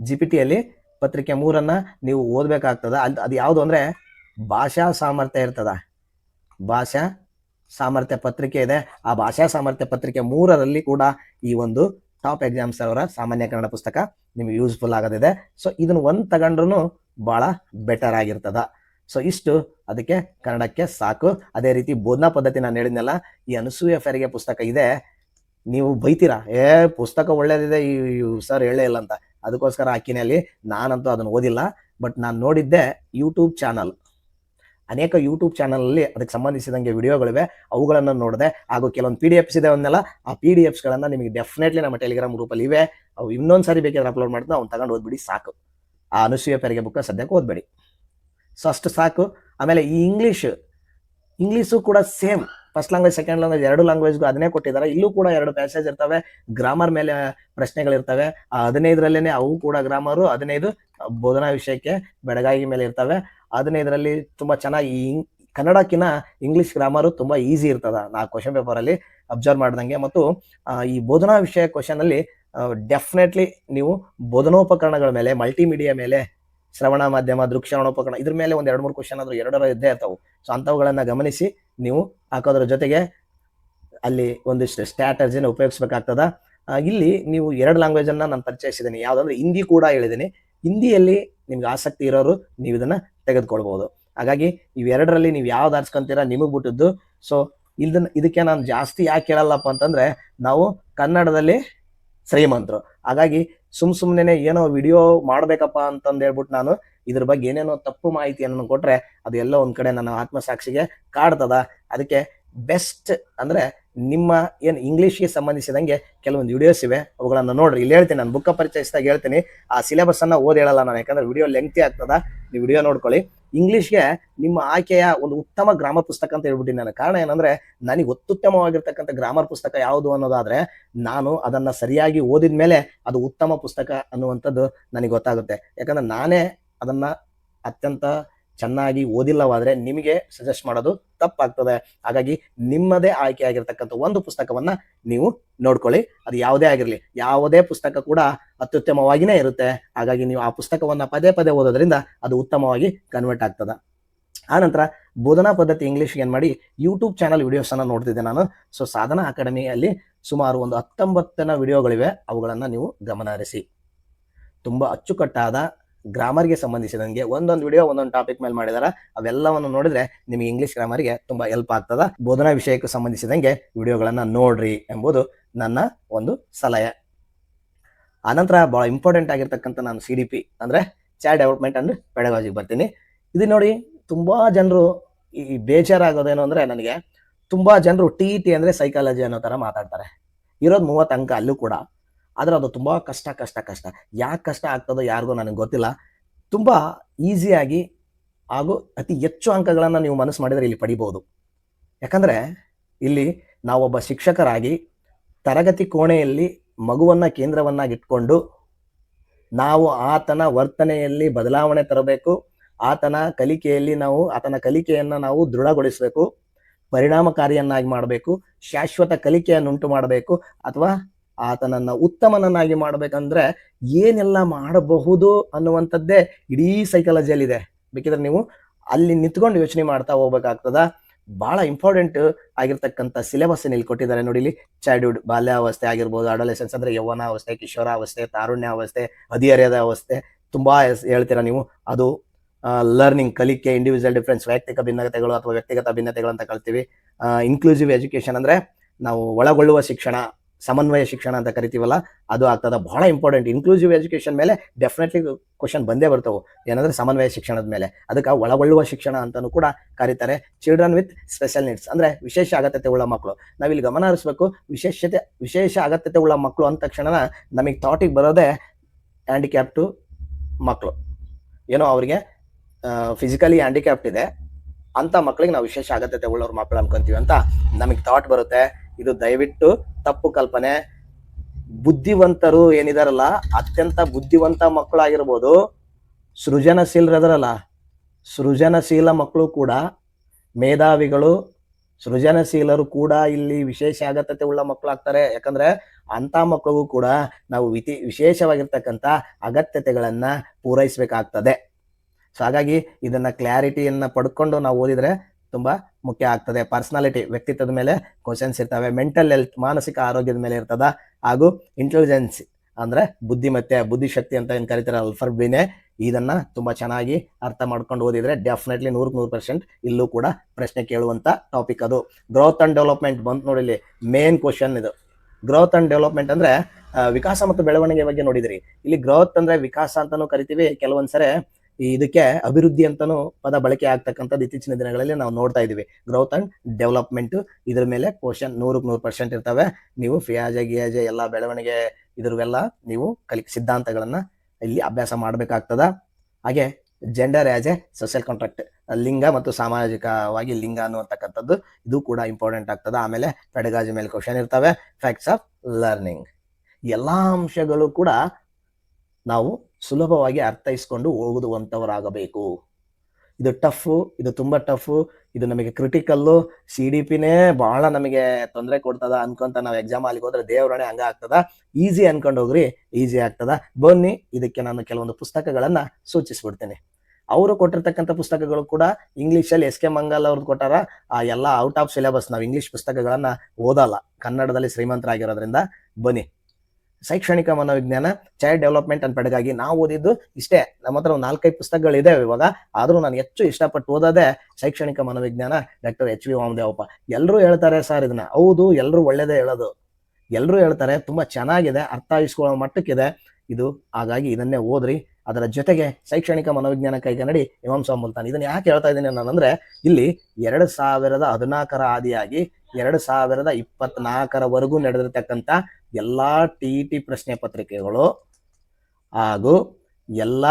ಜಿ ಪಿ ಟಿಯಲ್ಲಿ ಪತ್ರಿಕೆ ಮೂರನ್ನು ನೀವು ಓದಬೇಕಾಗ್ತದೆ. ಅಲ್ಲಿ ಅದು ಯಾವುದು ಅಂದರೆ ಭಾಷಾ ಸಾಮರ್ಥ್ಯ ಇರ್ತದ. ಭಾಷಾ ಸಾಮರ್ಥ್ಯ ಪತ್ರಿಕೆ ಇದೆ. ಆ ಭಾಷಾ ಸಾಮರ್ಥ್ಯ ಪತ್ರಿಕೆ ಮೂರರಲ್ಲಿ ಕೂಡ ಈ ಒಂದು ಟಾಪ್ ಎಕ್ಸಾಮ್ಸ್ ಅವರ ಸಾಮಾನ್ಯ ಕನ್ನಡ ಪುಸ್ತಕ ನಿಮ್ಗೆ ಯೂಸ್ಫುಲ್ ಆಗೋದಿದೆ. ಸೊ, ಇದನ್ನ ಒಂದ್ ತಗೊಂಡ್ರು ಬಹಳ ಬೆಟರ್ ಆಗಿರ್ತದ. ಸೊ, ಇಷ್ಟು ಅದಕ್ಕೆ ಕನ್ನಡಕ್ಕೆ ಸಾಕು. ಅದೇ ರೀತಿ ಬೋಧನಾ ಪದ್ಧತಿ ನಾನು ಹೇಳಿದ್ನಲ್ಲ, ಈ ಅನಸೂಯ ಫೆರಿಗೆ ಪುಸ್ತಕ ಇದೆ. ನೀವು ಬೈತೀರಾ? ಏ, ಪುಸ್ತಕ ಒಳ್ಳೇದಿದೆ, ಈ ಸರ್ ಹೇಳೇ ಇಲ್ಲ ಅಂತ. ಅದಕ್ಕೋಸ್ಕರ ಹಾಕಿನಲ್ಲಿ ನಾನಂತೂ ಅದನ್ನ ಓದಿಲ್ಲ. ಬಟ್ ನಾನು ನೋಡಿದ್ದೆ ಯೂಟ್ಯೂಬ್ ಚಾನಲ್. ಅನೇಕ ಯೂಟ್ಯೂಬ್ ಚಾನಲಲ್ಲಿ ಅದಕ್ಕೆ ಸಂಬಂಧಿಸಿದಂಗೆ ವಿಡಿಯೋಗಳಿವೆ ಅವುಗಳನ್ನು ನೋಡಿದೆ. ಹಾಗೂ ಕೆಲವೊಂದು ಪಿ ಡಿ ಎಫ್ಸ್ ಇದೆ ಅವನ್ನೆಲ್ಲ ಆ ಪಿ ಡಿ ಎಫ್ಸ್ಗಳನ್ನು ನಿಮಗೆ ಡೆಫಿನೆಟ್ಲಿ ನಮ್ಮ ಟೆಲಿಗ್ರಾಮ್ ಗ್ರೂಪಲ್ಲಿ ಇವೆ. ಅವು ಇನ್ನೊಂದು ಸಾರಿ ಬೇಕಾದ್ರೆ ಅಪ್ಲೋಡ್ ಮಾಡ್ತಾ ಅವ್ನು ತಗೊಂಡು ಓದ್ಬಿಡಿ ಸಾಕು. ಆ ಅನುಸೂಯ ಪೆರಿಗೆ ಬುಕ್ಕ ಸದ್ಯಕ್ಕೆ ಓದ್ಬೇಡಿ. ಸೊ ಅಷ್ಟು ಸಾಕು. ಆಮೇಲೆ ಈ ಇಂಗ್ಲೀಷ್ ಇಂಗ್ಲೀಷು ಕೂಡ same first language second language ಎರಡು ಲ್ಯಾಂಗ್ವೇಜ್ಗೂ ಅದನ್ನೇ ಕೊಟ್ಟಿದ್ದಾರೆ. ಇಲ್ಲೂ ಕೂಡ ಎರಡು ಪ್ಯಾಸೇಜ್ ಇರ್ತವೆ. ಗ್ರಾಮರ್ ಮೇಲೆ ಪ್ರಶ್ನೆಗಳಿರ್ತವೆ ಆ, ಹದಿನೈದರಲ್ಲೇನೆ ಅವು ಕೂಡ ಗ್ರಾಮರು ಹದಿನೈದು ಬೋಧನಾ ವಿಷಯಕ್ಕೆ ಬೆಳಗಾವಿ ಮೇಲೆ ಇರ್ತವೆ. ಹದಿನೈದರಲ್ಲಿ ತುಂಬ ಚೆನ್ನಾಗಿ ಕನ್ನಡಕ್ಕಿಂತ ಇಂಗ್ಲಿಷ್ ಗ್ರಾಮರು ತುಂಬ ಈಸಿ ಇರ್ತದೆ. ನಾ ಕ್ವಶನ್ ಪೇಪರ್ ಅಲ್ಲಿ ಅಬ್ಸರ್ವ್ ಮಾಡ್ದಂಗೆ. ಮತ್ತು ಈ ಬೋಧನಾ ವಿಷಯ ಕ್ವಶನ್ ಅಲ್ಲಿ ಡೆಫಿನೆಟ್ಲಿ ನೀವು ಬೋಧನೋಪಕರಣಗಳ ಮೇಲೆ ಮಲ್ಟಿಮೀಡಿಯಾ ಮೇಲೆ, ಶ್ರವಣ ಮಾಧ್ಯಮ ದೃಕ್ಷಣೋಪಕರಣ ಇದ್ರ ಮೇಲೆ ಒಂದು ಎರಡು ಮೂರು ಕ್ವಶನ್ ಆದರೂ ಎರಡರ ಇದ್ದೇ ಇರ್ತಾವೆ. ಸೊ ಅಂಥವುಗಳನ್ನು ಗಮನಿಸಿ. ನೀವು ಹಾಕೋದ್ರ ಜೊತೆಗೆ ಅಲ್ಲಿ ಒಂದಿಷ್ಟು ಸ್ಟ್ರಾಟಜಿನ ಉಪಯೋಗಿಸ್ಬೇಕಾಗ್ತದ. ಇಲ್ಲಿ ನೀವು ಎರಡು ಲ್ಯಾಂಗ್ವೇಜ್ ಅನ್ನ ನಾನು ಪರಿಚಯಿಸಿದ್ದೀನಿ ಯಾವ್ದಂದ್ರೆ ಹಿಂದಿ ಕೂಡ ಹೇಳಿದ್ದೀನಿ ಹಿಂದಿಯಲ್ಲಿ ನಿಮ್ಗೆ ಆಸಕ್ತಿ ಇರೋರು ನೀವು ಇದನ್ನ ತೆಗೆದುಕೊಳ್ಬಹುದು ಹಾಗಾಗಿ ಇವೆರಡರಲ್ಲಿ ನೀವು ಯಾವ್ದು ಆರಿಸ್ಕೊಂತೀರಾ ನಿಮಗೆ ಬಿಟ್ಟಿದ್ದು. ಸೊ ಇದನ್ನ ಇದಕ್ಕೆ ನಾನು ಜಾಸ್ತಿ ಯಾಕೆ ಹೇಳಲ್ಲಪ್ಪ ಅಂತಂದ್ರೆ ನಾವು ಕನ್ನಡದಲ್ಲಿ ಶ್ರೀಮಂತರು. ಹಾಗಾಗಿ ಸುಮ್ ಸುಮ್ಮನೆ ಏನೋ ವಿಡಿಯೋ ಮಾಡ್ಬೇಕಪ್ಪ ಅಂತಂದು ಹೇಳ್ಬಿಟ್ಟು ನಾನು ಇದ್ರ ಬಗ್ಗೆ ಏನೇನೋ ತಪ್ಪು ಮಾಹಿತಿಯನ್ನು ಕೊಟ್ರೆ ಅದು ಎಲ್ಲೋ ಒಂದ್ ಕಡೆ ನನ್ನ ಆತ್ಮಸಾಕ್ಷಿಗೆ ಕಾಡ್ತದ. ಅದಕ್ಕೆ ಬೆಸ್ಟ್ ಅಂದ್ರೆ ನಿಮ್ಮ ಏನು ಇಂಗ್ಲೀಷ್ಗೆ ಸಂಬಂಧಿಸಿದಂಗೆ ಕೆಲವೊಂದು ವಿಡಿಯೋಸ್ ಇವೆ. ಅವುಗಳನ್ನ ನೋಡ್ರಿ. ಇಲ್ಲಿ ಹೇಳ್ತೀನಿ, ನಾನು ಬುಕ್ಕ ಪರಿಚಯಿಸಿದಾಗ ಹೇಳ್ತೀನಿ. ಆ ಸಿಲೆಬಸ್ ಅನ್ನ ಓದಿ ಹೇಳಲ್ಲ ನಾನು, ಯಾಕಂದ್ರೆ ವಿಡಿಯೋ ಲೆಂಗ್ತಿ ಆಗ್ತದ. ನೀವು ವಿಡಿಯೋ ನೋಡ್ಕೊಳ್ಳಿ. ಇಂಗ್ಲೀಷ್ಗೆ ನಿಮ್ಮ ಆಯ್ಕೆಯ ಒಂದು ಉತ್ತಮ ಗ್ರಾಮರ್ ಪುಸ್ತಕ ಅಂತ ಹೇಳ್ಬಿಟ್ಟಿನಿ ನಾನು. ಕಾರಣ ಏನಂದ್ರೆ ನನಗೆ ಅತ್ಯುತ್ತಮವಾಗಿರ್ತಕ್ಕಂಥ ಗ್ರಾಮರ್ ಪುಸ್ತಕ ಯಾವುದು ಅನ್ನೋದಾದ್ರೆ ನಾನು ಅದನ್ನ ಸರಿಯಾಗಿ ಓದಿದ ಮೇಲೆ ಅದು ಉತ್ತಮ ಪುಸ್ತಕ ಅನ್ನುವಂಥದ್ದು ನನಗೆ ಗೊತ್ತಾಗುತ್ತೆ. ಯಾಕಂದ್ರೆ ನಾನೇ ಅದನ್ನ ಅತ್ಯಂತ ಚೆನ್ನಾಗಿ ಓದಿಲ್ಲವಾದ್ರೆ ನಿಮಗೆ ಸಜೆಸ್ಟ್ ಮಾಡೋದು ತಪ್ಪಾಗ್ತದೆ. ಹಾಗಾಗಿ ನಿಮ್ಮದೇ ಆಯ್ಕೆ ಆಗಿರ್ತಕ್ಕಂಥ ಒಂದು ಪುಸ್ತಕವನ್ನ ನೀವು ನೋಡ್ಕೊಳ್ಳಿ. ಅದು ಯಾವುದೇ ಆಗಿರಲಿ, ಯಾವುದೇ ಪುಸ್ತಕ ಕೂಡ ಅತ್ಯುತ್ತಮವಾಗಿನೇ ಇರುತ್ತೆ. ಹಾಗಾಗಿ ನೀವು ಆ ಪುಸ್ತಕವನ್ನ ಪದೇ ಪದೇ ಓದೋದ್ರಿಂದ ಅದು ಉತ್ತಮವಾಗಿ ಕನ್ವರ್ಟ್ ಆಗ್ತದ. ಆನಂತರ ಬೋಧನಾ ಪದ್ಧತಿ ಇಂಗ್ಲಿಷ್ ಏನು ಮಾಡಿ ಯೂಟ್ಯೂಬ್ ಚಾನಲ್ ವಿಡಿಯೋಸ್ ಅನ್ನ ನೋಡ್ತಿದ್ದೆ ನಾನು. ಸೊ ಸಾಧನಾ ಅಕಾಡೆಮಿಯಲ್ಲಿ ಸುಮಾರು ಒಂದು ಹತ್ತೊಂಬತ್ತನ ವಿಡಿಯೋಗಳಿವೆ ಅವುಗಳನ್ನು ನೀವು ಗಮನ ಹರಿಸಿ. ತುಂಬಾ ಅಚ್ಚುಕಟ್ಟಾದ ಗ್ರಾಮರ್ಗೆ ಸಂಬಂಧಿಸಿದಂಗೆ ಒಂದೊಂದು ವಿಡಿಯೋ ಒಂದೊಂದು ಟಾಪಿಕ್ ಮೇಲೆ ಮಾಡಿದಾರ, ಅವೆಲ್ಲವನ್ನು ನೋಡಿದ್ರೆ ನಿಮಗೆ ಇಂಗ್ಲಿಷ್ ಗ್ರಾಮರ್ಗೆ ತುಂಬಾ ಹೆಲ್ಪ್ ಆಗ್ತದ. ಬೋಧನಾ ವಿಷಯಕ್ಕೆ ಸಂಬಂಧಿಸಿದಂಗೆ ವಿಡಿಯೋಗಳನ್ನ ನೋಡ್ರಿ ಎಂಬುದು ನನ್ನ ಒಂದು ಸಲಹೆ. ಆನಂತರ ಬಹಳ ಇಂಪಾರ್ಟೆಂಟ್ ಆಗಿರ್ತಕ್ಕಂಥ ನಾನು ಸಿ ಡಿ ಪಿ ಅಂದ್ರೆ ಚೈಲ್ಡ್ ಡೆವಲಪ್ಮೆಂಟ್ ಅಂಡ್ ಪೆಡಗಾಜಿಗೆ ಬರ್ತೀನಿ. ಇದು ನೋಡಿ ತುಂಬಾ ಜನರು ಈ ಬೇಜಾರಾಗೋದೇನು ಅಂದ್ರೆ ನನಗೆ ತುಂಬಾ ಜನರು ಟಿ ಟಿ ಅಂದ್ರೆ ಸೈಕಾಲಜಿ ಅನ್ನೋ ತರ ಮಾತಾಡ್ತಾರೆ. ಇರೋದು ಮೂವತ್ತು ಅಂಕ ಅಲ್ಲೂ ಕೂಡ. ಆದ್ರೆ ಅದು ತುಂಬ ಕಷ್ಟ ಕಷ್ಟ ಕಷ್ಟ. ಯಾಕೆ ಕಷ್ಟ ಆಗ್ತದೋ ಯಾರಿಗೂ ನನಗೆ ಗೊತ್ತಿಲ್ಲ. ತುಂಬ ಈಸಿಯಾಗಿ ಹಾಗೂ ಅತಿ ಹೆಚ್ಚು ಅಂಕಗಳನ್ನು ನೀವು ಮನಸ್ಸು ಮಾಡಿದರೆ ಇಲ್ಲಿ ಪಡಿಬೋದು. ಯಾಕಂದರೆ ಇಲ್ಲಿ ನಾವೊಬ್ಬ ಶಿಕ್ಷಕರಾಗಿ ತರಗತಿ ಕೋಣೆಯಲ್ಲಿ ಮಗುವನ್ನು ಕೇಂದ್ರವನ್ನಾಗಿಟ್ಕೊಂಡು ನಾವು ಆತನ ವರ್ತನೆಯಲ್ಲಿ ಬದಲಾವಣೆ ತರಬೇಕು, ಆತನ ಕಲಿಕೆಯಲ್ಲಿ ನಾವು, ಆತನ ಕಲಿಕೆಯನ್ನು ನಾವು ದೃಢಗೊಳಿಸಬೇಕು, ಪರಿಣಾಮಕಾರಿಯನ್ನಾಗಿ ಮಾಡಬೇಕು, ಶಾಶ್ವತ ಕಲಿಕೆಯನ್ನುಂಟು ಮಾಡಬೇಕು, ಅಥವಾ ಆತನನ್ನ ಉತ್ತಮನನ್ನಾಗಿ ಮಾಡಬೇಕಂದ್ರೆ ಏನೆಲ್ಲ ಮಾಡಬಹುದು ಅನ್ನುವಂಥದ್ದೇ ಇಡೀ ಸೈಕಾಲಜಿಯಲ್ಲಿದೆ. ಬೇಕಿದ್ರೆ ನೀವು ಅಲ್ಲಿ ನಿಂತ್ಕೊಂಡು ಯೋಚನೆ ಮಾಡ್ತಾ ಹೋಗ್ಬೇಕಾಗ್ತದ. ಬಹಳ ಇಂಪಾರ್ಟೆಂಟ್ ಆಗಿರ್ತಕ್ಕಂಥ ಸಿಲೆಬಸ್ ಇಲ್ಲಿ ಕೊಟ್ಟಿದ್ದಾರೆ ನೋಡಿ ಇಲ್ಲಿ. ಚೈಲ್ಡ್ಹುಡ್, ಬಾಲ್ಯಾವಸ್ಥೆ ಆಗಿರ್ಬೋದು, ಅಡಲೆಸೆನ್ಸ್ ಅಂದ್ರೆ ಯೌವನಾವಸ್ಥೆ, ಕಿಶೋರಾವಸ್ಥೆ, ತಾರುಣ್ಯಾವಸ್ಥೆ, ಹದಿಹರೆಯದ ಅವಸ್ಥೆ. ತುಂಬಾ ಹೇಳ್ತೀರಾ ನೀವು? ಅದು ಲರ್ನಿಂಗ್ ಕಲಿಕೆ ಇಂಡಿವಿಜುವಲ್ ಡಿಫ್ರೆನ್ಸ್ ವೈಯಕ್ತಿಕ ಭಿನ್ನತೆಗಳು ಅಥವಾ ವ್ಯಕ್ತಿಗತ ಭಿನ್ನತೆಗಳು ಅಂತ ಕಳ್ತೀವಿ ಇನ್ಕ್ಲೂಸಿವ್ ಎಜುಕೇಶನ್ ಅಂದ್ರೆ ನಾವು ಒಳಗೊಳ್ಳುವ ಶಿಕ್ಷಣ ಸಮನ್ವಯ ಶಿಕ್ಷಣ ಅಂತ ಕರಿತೀವಲ್ಲ, ಅದು ಆಗ್ತದೆ. ಬಹಳ ಇಂಪಾರ್ಟೆಂಟ್ ಇನ್ಕ್ಲೂಸಿವ್ ಎಜುಕೇಶನ್ ಮೇಲೆ ಡೆಫಿನೆಟ್ಲಿ ಕ್ವಶನ್ ಬಂದೇ ಬರ್ತವೆ. ಏನಂದ್ರೆ ಸಮನ್ವಯ ಶಿಕ್ಷಣದ ಮೇಲೆ. ಅದಕ್ಕೆ ಒಳಗೊಳ್ಳುವ ಶಿಕ್ಷಣ ಅಂತಾನು ಕೂಡ ಕರೀತಾರೆ. ಚಿಲ್ಡ್ರನ್ ವಿತ್ ಸ್ಪೆಷಲ್ ನೀಡ್ಸ್ ಅಂದ್ರೆ ವಿಶೇಷ ಅಗತ್ಯತೆ ಉಳ್ಳ ಮಕ್ಕಳು ನಾವಿಲ್ಲಿ ಗಮನ ಹರಿಸ್ಬೇಕು. ವಿಶೇಷತೆ, ವಿಶೇಷ ಅಗತ್ಯತೆ ಉಳ್ಳ ಮಕ್ಕಳು ಅಂದ ತಕ್ಷಣ ನಮಗೆ ಥಾಟಿಗೆ ಬರೋದೇ ಹ್ಯಾಂಡಿಕ್ಯಾಪ್ಟು ಮಕ್ಕಳು ಏನೋ ಅವರಿಗೆ ಫಿಸಿಕಲಿ ಹ್ಯಾಂಡಿಕ್ಯಾಪ್ಟ್ ಇದೆ. ಅಂತ ಮಕ್ಕಳಿಗೆ ನಾವು ವಿಶೇಷ ಅಗತ್ಯತೆ ಉಳ್ಳವ್ರ ಮಕ್ಕಳು ಅನ್ಕೊಂತೀವಿ ಅಂತ ನಮಗೆ ಥಾಟ್ ಬರುತ್ತೆ. ಇದು ದಯವಿಟ್ಟು ತಪ್ಪು ಕಲ್ಪನೆ. ಬುದ್ಧಿವಂತರು ಏನಿದಾರಲ್ಲ, ಅತ್ಯಂತ ಬುದ್ಧಿವಂತ ಮಕ್ಕಳಾಗಿರ್ಬೋದು. ಸೃಜನಶೀಲರದರಲ್ಲ. ಸೃಜನಶೀಲ ಮಕ್ಕಳು ಕೂಡ, ಮೇಧಾವಿಗಳು, ಸೃಜನಶೀಲರು ಕೂಡ ಇಲ್ಲಿ ವಿಶೇಷ ಅಗತ್ಯತೆ ಉಳ್ಳ ಮಕ್ಕಳಾಗ್ತಾರೆ. ಯಾಕಂದ್ರೆ ಅಂತ ಮಕ್ಕಳಿಗೂ ಕೂಡ ನಾವು ವಿತಿ, ವಿಶೇಷವಾಗಿರ್ತಕ್ಕಂಥ ಅಗತ್ಯತೆಗಳನ್ನು ಪೂರೈಸಬೇಕಾಗ್ತದೆ. ಸೊ ಹಾಗಾಗಿ ಇದನ್ನ ಕ್ಲಾರಿಟಿಯನ್ನು ಪಡ್ಕೊಂಡು ನಾವು ಓದಿದರೆ ತುಂಬಾ ಮುಖ್ಯ ಆಗ್ತದೆ. ಪರ್ಸನಾಲಿಟಿ ವ್ಯಕ್ತಿತ್ವದ ಮೇಲೆ ಕ್ವಶನ್ಸ್ ಇರ್ತವೆ. ಮೆಂಟಲ್ ಹೆಲ್ತ್ ಮಾನಸಿಕ ಆರೋಗ್ಯದ ಮೇಲೆ ಇರ್ತದ. ಹಾಗೂ ಇಂಟೆಲಿಜೆನ್ಸ್ ಅಂದ್ರೆ ಬುದ್ಧಿಮತ್ತೆ, ಬುದ್ಧಿಶಕ್ತಿ ಅಂತ ಏನ್ ಕರಿತಾರೆ ಅಲ್ಫರ್ಬಿನೆ ಇದನ್ನ ತುಂಬಾ ಚೆನ್ನಾಗಿ ಅರ್ಥ ಮಾಡ್ಕೊಂಡು ಓದಿದ್ರೆ ಡೆಫಿನೆಟ್ಲಿ ನೂರಕ್ಕೆ ನೂರು ಪರ್ಸೆಂಟ್ ಇಲ್ಲೂ ಕೂಡ ಪ್ರಶ್ನೆ ಕೇಳುವಂತ ಟಾಪಿಕ್ ಅದು. ಗ್ರೋತ್ ಅಂಡ್ ಡೆವಲಪ್ಮೆಂಟ್ ಬಂತು ನೋಡಿ ಇಲ್ಲಿ ಮೇನ್ ಕ್ವಶನ್ ಇದು. ಗ್ರೋತ್ ಅಂಡ್ ಡೆವಲಪ್ಮೆಂಟ್ ಅಂದ್ರೆ ವಿಕಾಸ ಮತ್ತು ಬೆಳವಣಿಗೆ ಬಗ್ಗೆ ನೋಡಿದ್ರಿ. ಇಲ್ಲಿ ಗ್ರೋತ್ ಅಂದ್ರೆ ವಿಕಾಸ ಅಂತಾನೂ ಕರಿತೀವಿ. ಕೆಲವೊಂದ್ಸರಿ ಈ ಇದಕ್ಕೆ ಅಭಿವೃದ್ಧಿ ಅಂತಾನು ಪದ ಬಳಕೆ ಆಗ್ತಕ್ಕಂಥದ್ದು ಇತ್ತೀಚಿನ ದಿನಗಳಲ್ಲಿ ನಾವು ನೋಡ್ತಾ ಇದೀವಿ ಗ್ರೋತ್ ಅಂಡ್ ಡೆವಲಪ್ಮೆಂಟ್ ಇದ್ರ ಮೇಲೆ ಕ್ವಶನ್ ನೂರಕ್ಕೆ ನೂರು ಪರ್ಸೆಂಟ್ ಇರ್ತವೆ. ನೀವು ಫಿಯಾಜೆ ಗಿಯಾಜೆ ಎಲ್ಲ ಬೆಳವಣಿಗೆ ಇದ್ರವೆಲ್ಲ ನೀವು ಕಲಿ ಸಿದ್ಧಾಂತಗಳನ್ನ ಇಲ್ಲಿ ಅಭ್ಯಾಸ ಮಾಡಬೇಕಾಗ್ತದ. ಹಾಗೆ gender as a social contract ಲಿಂಗ ಮತ್ತು ಸಾಮಾಜಿಕವಾಗಿ ಲಿಂಗ ಅನ್ನುವಂತಕ್ಕಂಥದ್ದು ಇದು ಕೂಡ ಇಂಪಾರ್ಟೆಂಟ್ ಆಗ್ತದೆ. ಆಮೇಲೆ ಪೆಡಗಾಜಿ ಮೇಲೆ ಕ್ವಶನ್ ಇರ್ತವೆ. ಫ್ಯಾಕ್ಟ್ಸ್ ಆಫ್ ಲರ್ನಿಂಗ್ ಎಲ್ಲಾ ಅಂಶಗಳು ಕೂಡ ನಾವು ಸುಲಭವಾಗಿ ಅರ್ಥೈಸ್ಕೊಂಡು ಓದುವಂಥವರಾಗಬೇಕು ಇದು ಟಫು, ಇದು ತುಂಬ ಟಫು, ಇದು ನಮಗೆ ಕ್ರಿಟಿಕಲ್ಲು, ಸಿ ಡಿ ಪಿನೇ ಬಹಳ ನಮಗೆ ತೊಂದರೆ ಕೊಡ್ತದ ಅನ್ಕೊಂತ ನಾವು ಎಕ್ಸಾಮ್ ಅಲ್ಲಿಗೆ ಹೋದ್ರೆ ದೇವರಣೆ ಹಂಗ ಆಗ್ತದ. ಈಸಿ ಅನ್ಕೊಂಡು ಹೋಗ್ರಿ, ಈಸಿ ಆಗ್ತದ. ಬನ್ನಿ, ಇದಕ್ಕೆ ನಾನು ಕೆಲವೊಂದು ಪುಸ್ತಕಗಳನ್ನ ಸೂಚಿಸ್ಬಿಡ್ತೀನಿ. ಅವರು ಕೊಟ್ಟಿರ್ತಕ್ಕಂಥ ಪುಸ್ತಕಗಳು ಕೂಡ ಇಂಗ್ಲೀಷಲ್ಲಿ ಎಸ್ ಕೆ ಮಂಗಲ್ ಅವ್ರದ್ದು ಕೊಟ್ಟಾರ. ಆ ಎಲ್ಲ ಔಟ್ ಆಫ್ ಸಿಲೆಬಸ್ ನಾವು ಇಂಗ್ಲಿಷ್ ಪುಸ್ತಕಗಳನ್ನ ಓದಲ್ಲ. ಕನ್ನಡದಲ್ಲಿ ಶ್ರೀಮಂತರಾಗಿರೋದ್ರಿಂದ ಬನ್ನಿ. ಶೈಕ್ಷಣಿಕ ಮನೋವಿಜ್ಞಾನ ಚೈಲ್ಡ್ ಡೆವಲಪ್ಮೆಂಟ್ ಅಂತ ಪಡೆದಾಗಿ ನಾವು ಓದಿದ್ದು ಇಷ್ಟೇ. ನಮ್ಮ ಹತ್ರ ಒಂದು ನಾಲ್ಕೈದು ಪುಸ್ತಕಗಳು ಇದಾವೆ ಇವಾಗ. ಆದರೂ ನಾನು ಹೆಚ್ಚು ಇಷ್ಟಪಟ್ಟು ಓದೋದೇ ಶೈಕ್ಷಣಿಕ ಮನೋವಿಜ್ಞಾನ ಡಾಕ್ಟರ್ ಎಚ್ ವಿ ವಾಮದೇವಪ್ಪ. ಎಲ್ಲರೂ ಹೇಳ್ತಾರೆ ಸರ್ ಇದನ್ನ ಹೌದು ಎಲ್ಲರೂ ಒಳ್ಳೇದೇ ಹೇಳೋದು. ಎಲ್ಲರೂ ಹೇಳ್ತಾರೆ, ತುಂಬಾ ಚೆನ್ನಾಗಿದೆ, ಅರ್ಥ ಇಸ್ಕೊಳ್ಳೋ ಮಟ್ಟಕ್ಕಿದೆ. ಇದು, ಹಾಗಾಗಿ ಇದನ್ನೇ ಓದ್ರಿ. ಅದರ ಜೊತೆಗೆ ಶೈಕ್ಷಣಿಕ ಮನೋವಿಜ್ಞಾನ ಕೈಗನ್ನಡಿ ಇಮಾಮ್ ಮುಲ್ತಾನ್. ಇದನ್ನ ಯಾಕೆ ಹೇಳ್ತಾ ಇದ್ದೀನಿ ನಾನಂದ್ರೆ, ಇಲ್ಲಿ ಎರಡು ಸಾವಿರದ ಹದಿನಾಲ್ಕರ ಆದಿಯಾಗಿ ಎರಡು ಸಾವಿರದ ಇಪ್ಪತ್ನಾಲ್ಕರವರೆಗೂ ನಡೆದಿರ್ತಕ್ಕಂಥ ಎಲ್ಲಾ ಟಿ ಟಿ ಪ್ರಶ್ನೆ ಪತ್ರಿಕೆಗಳು ಹಾಗೂ ಎಲ್ಲ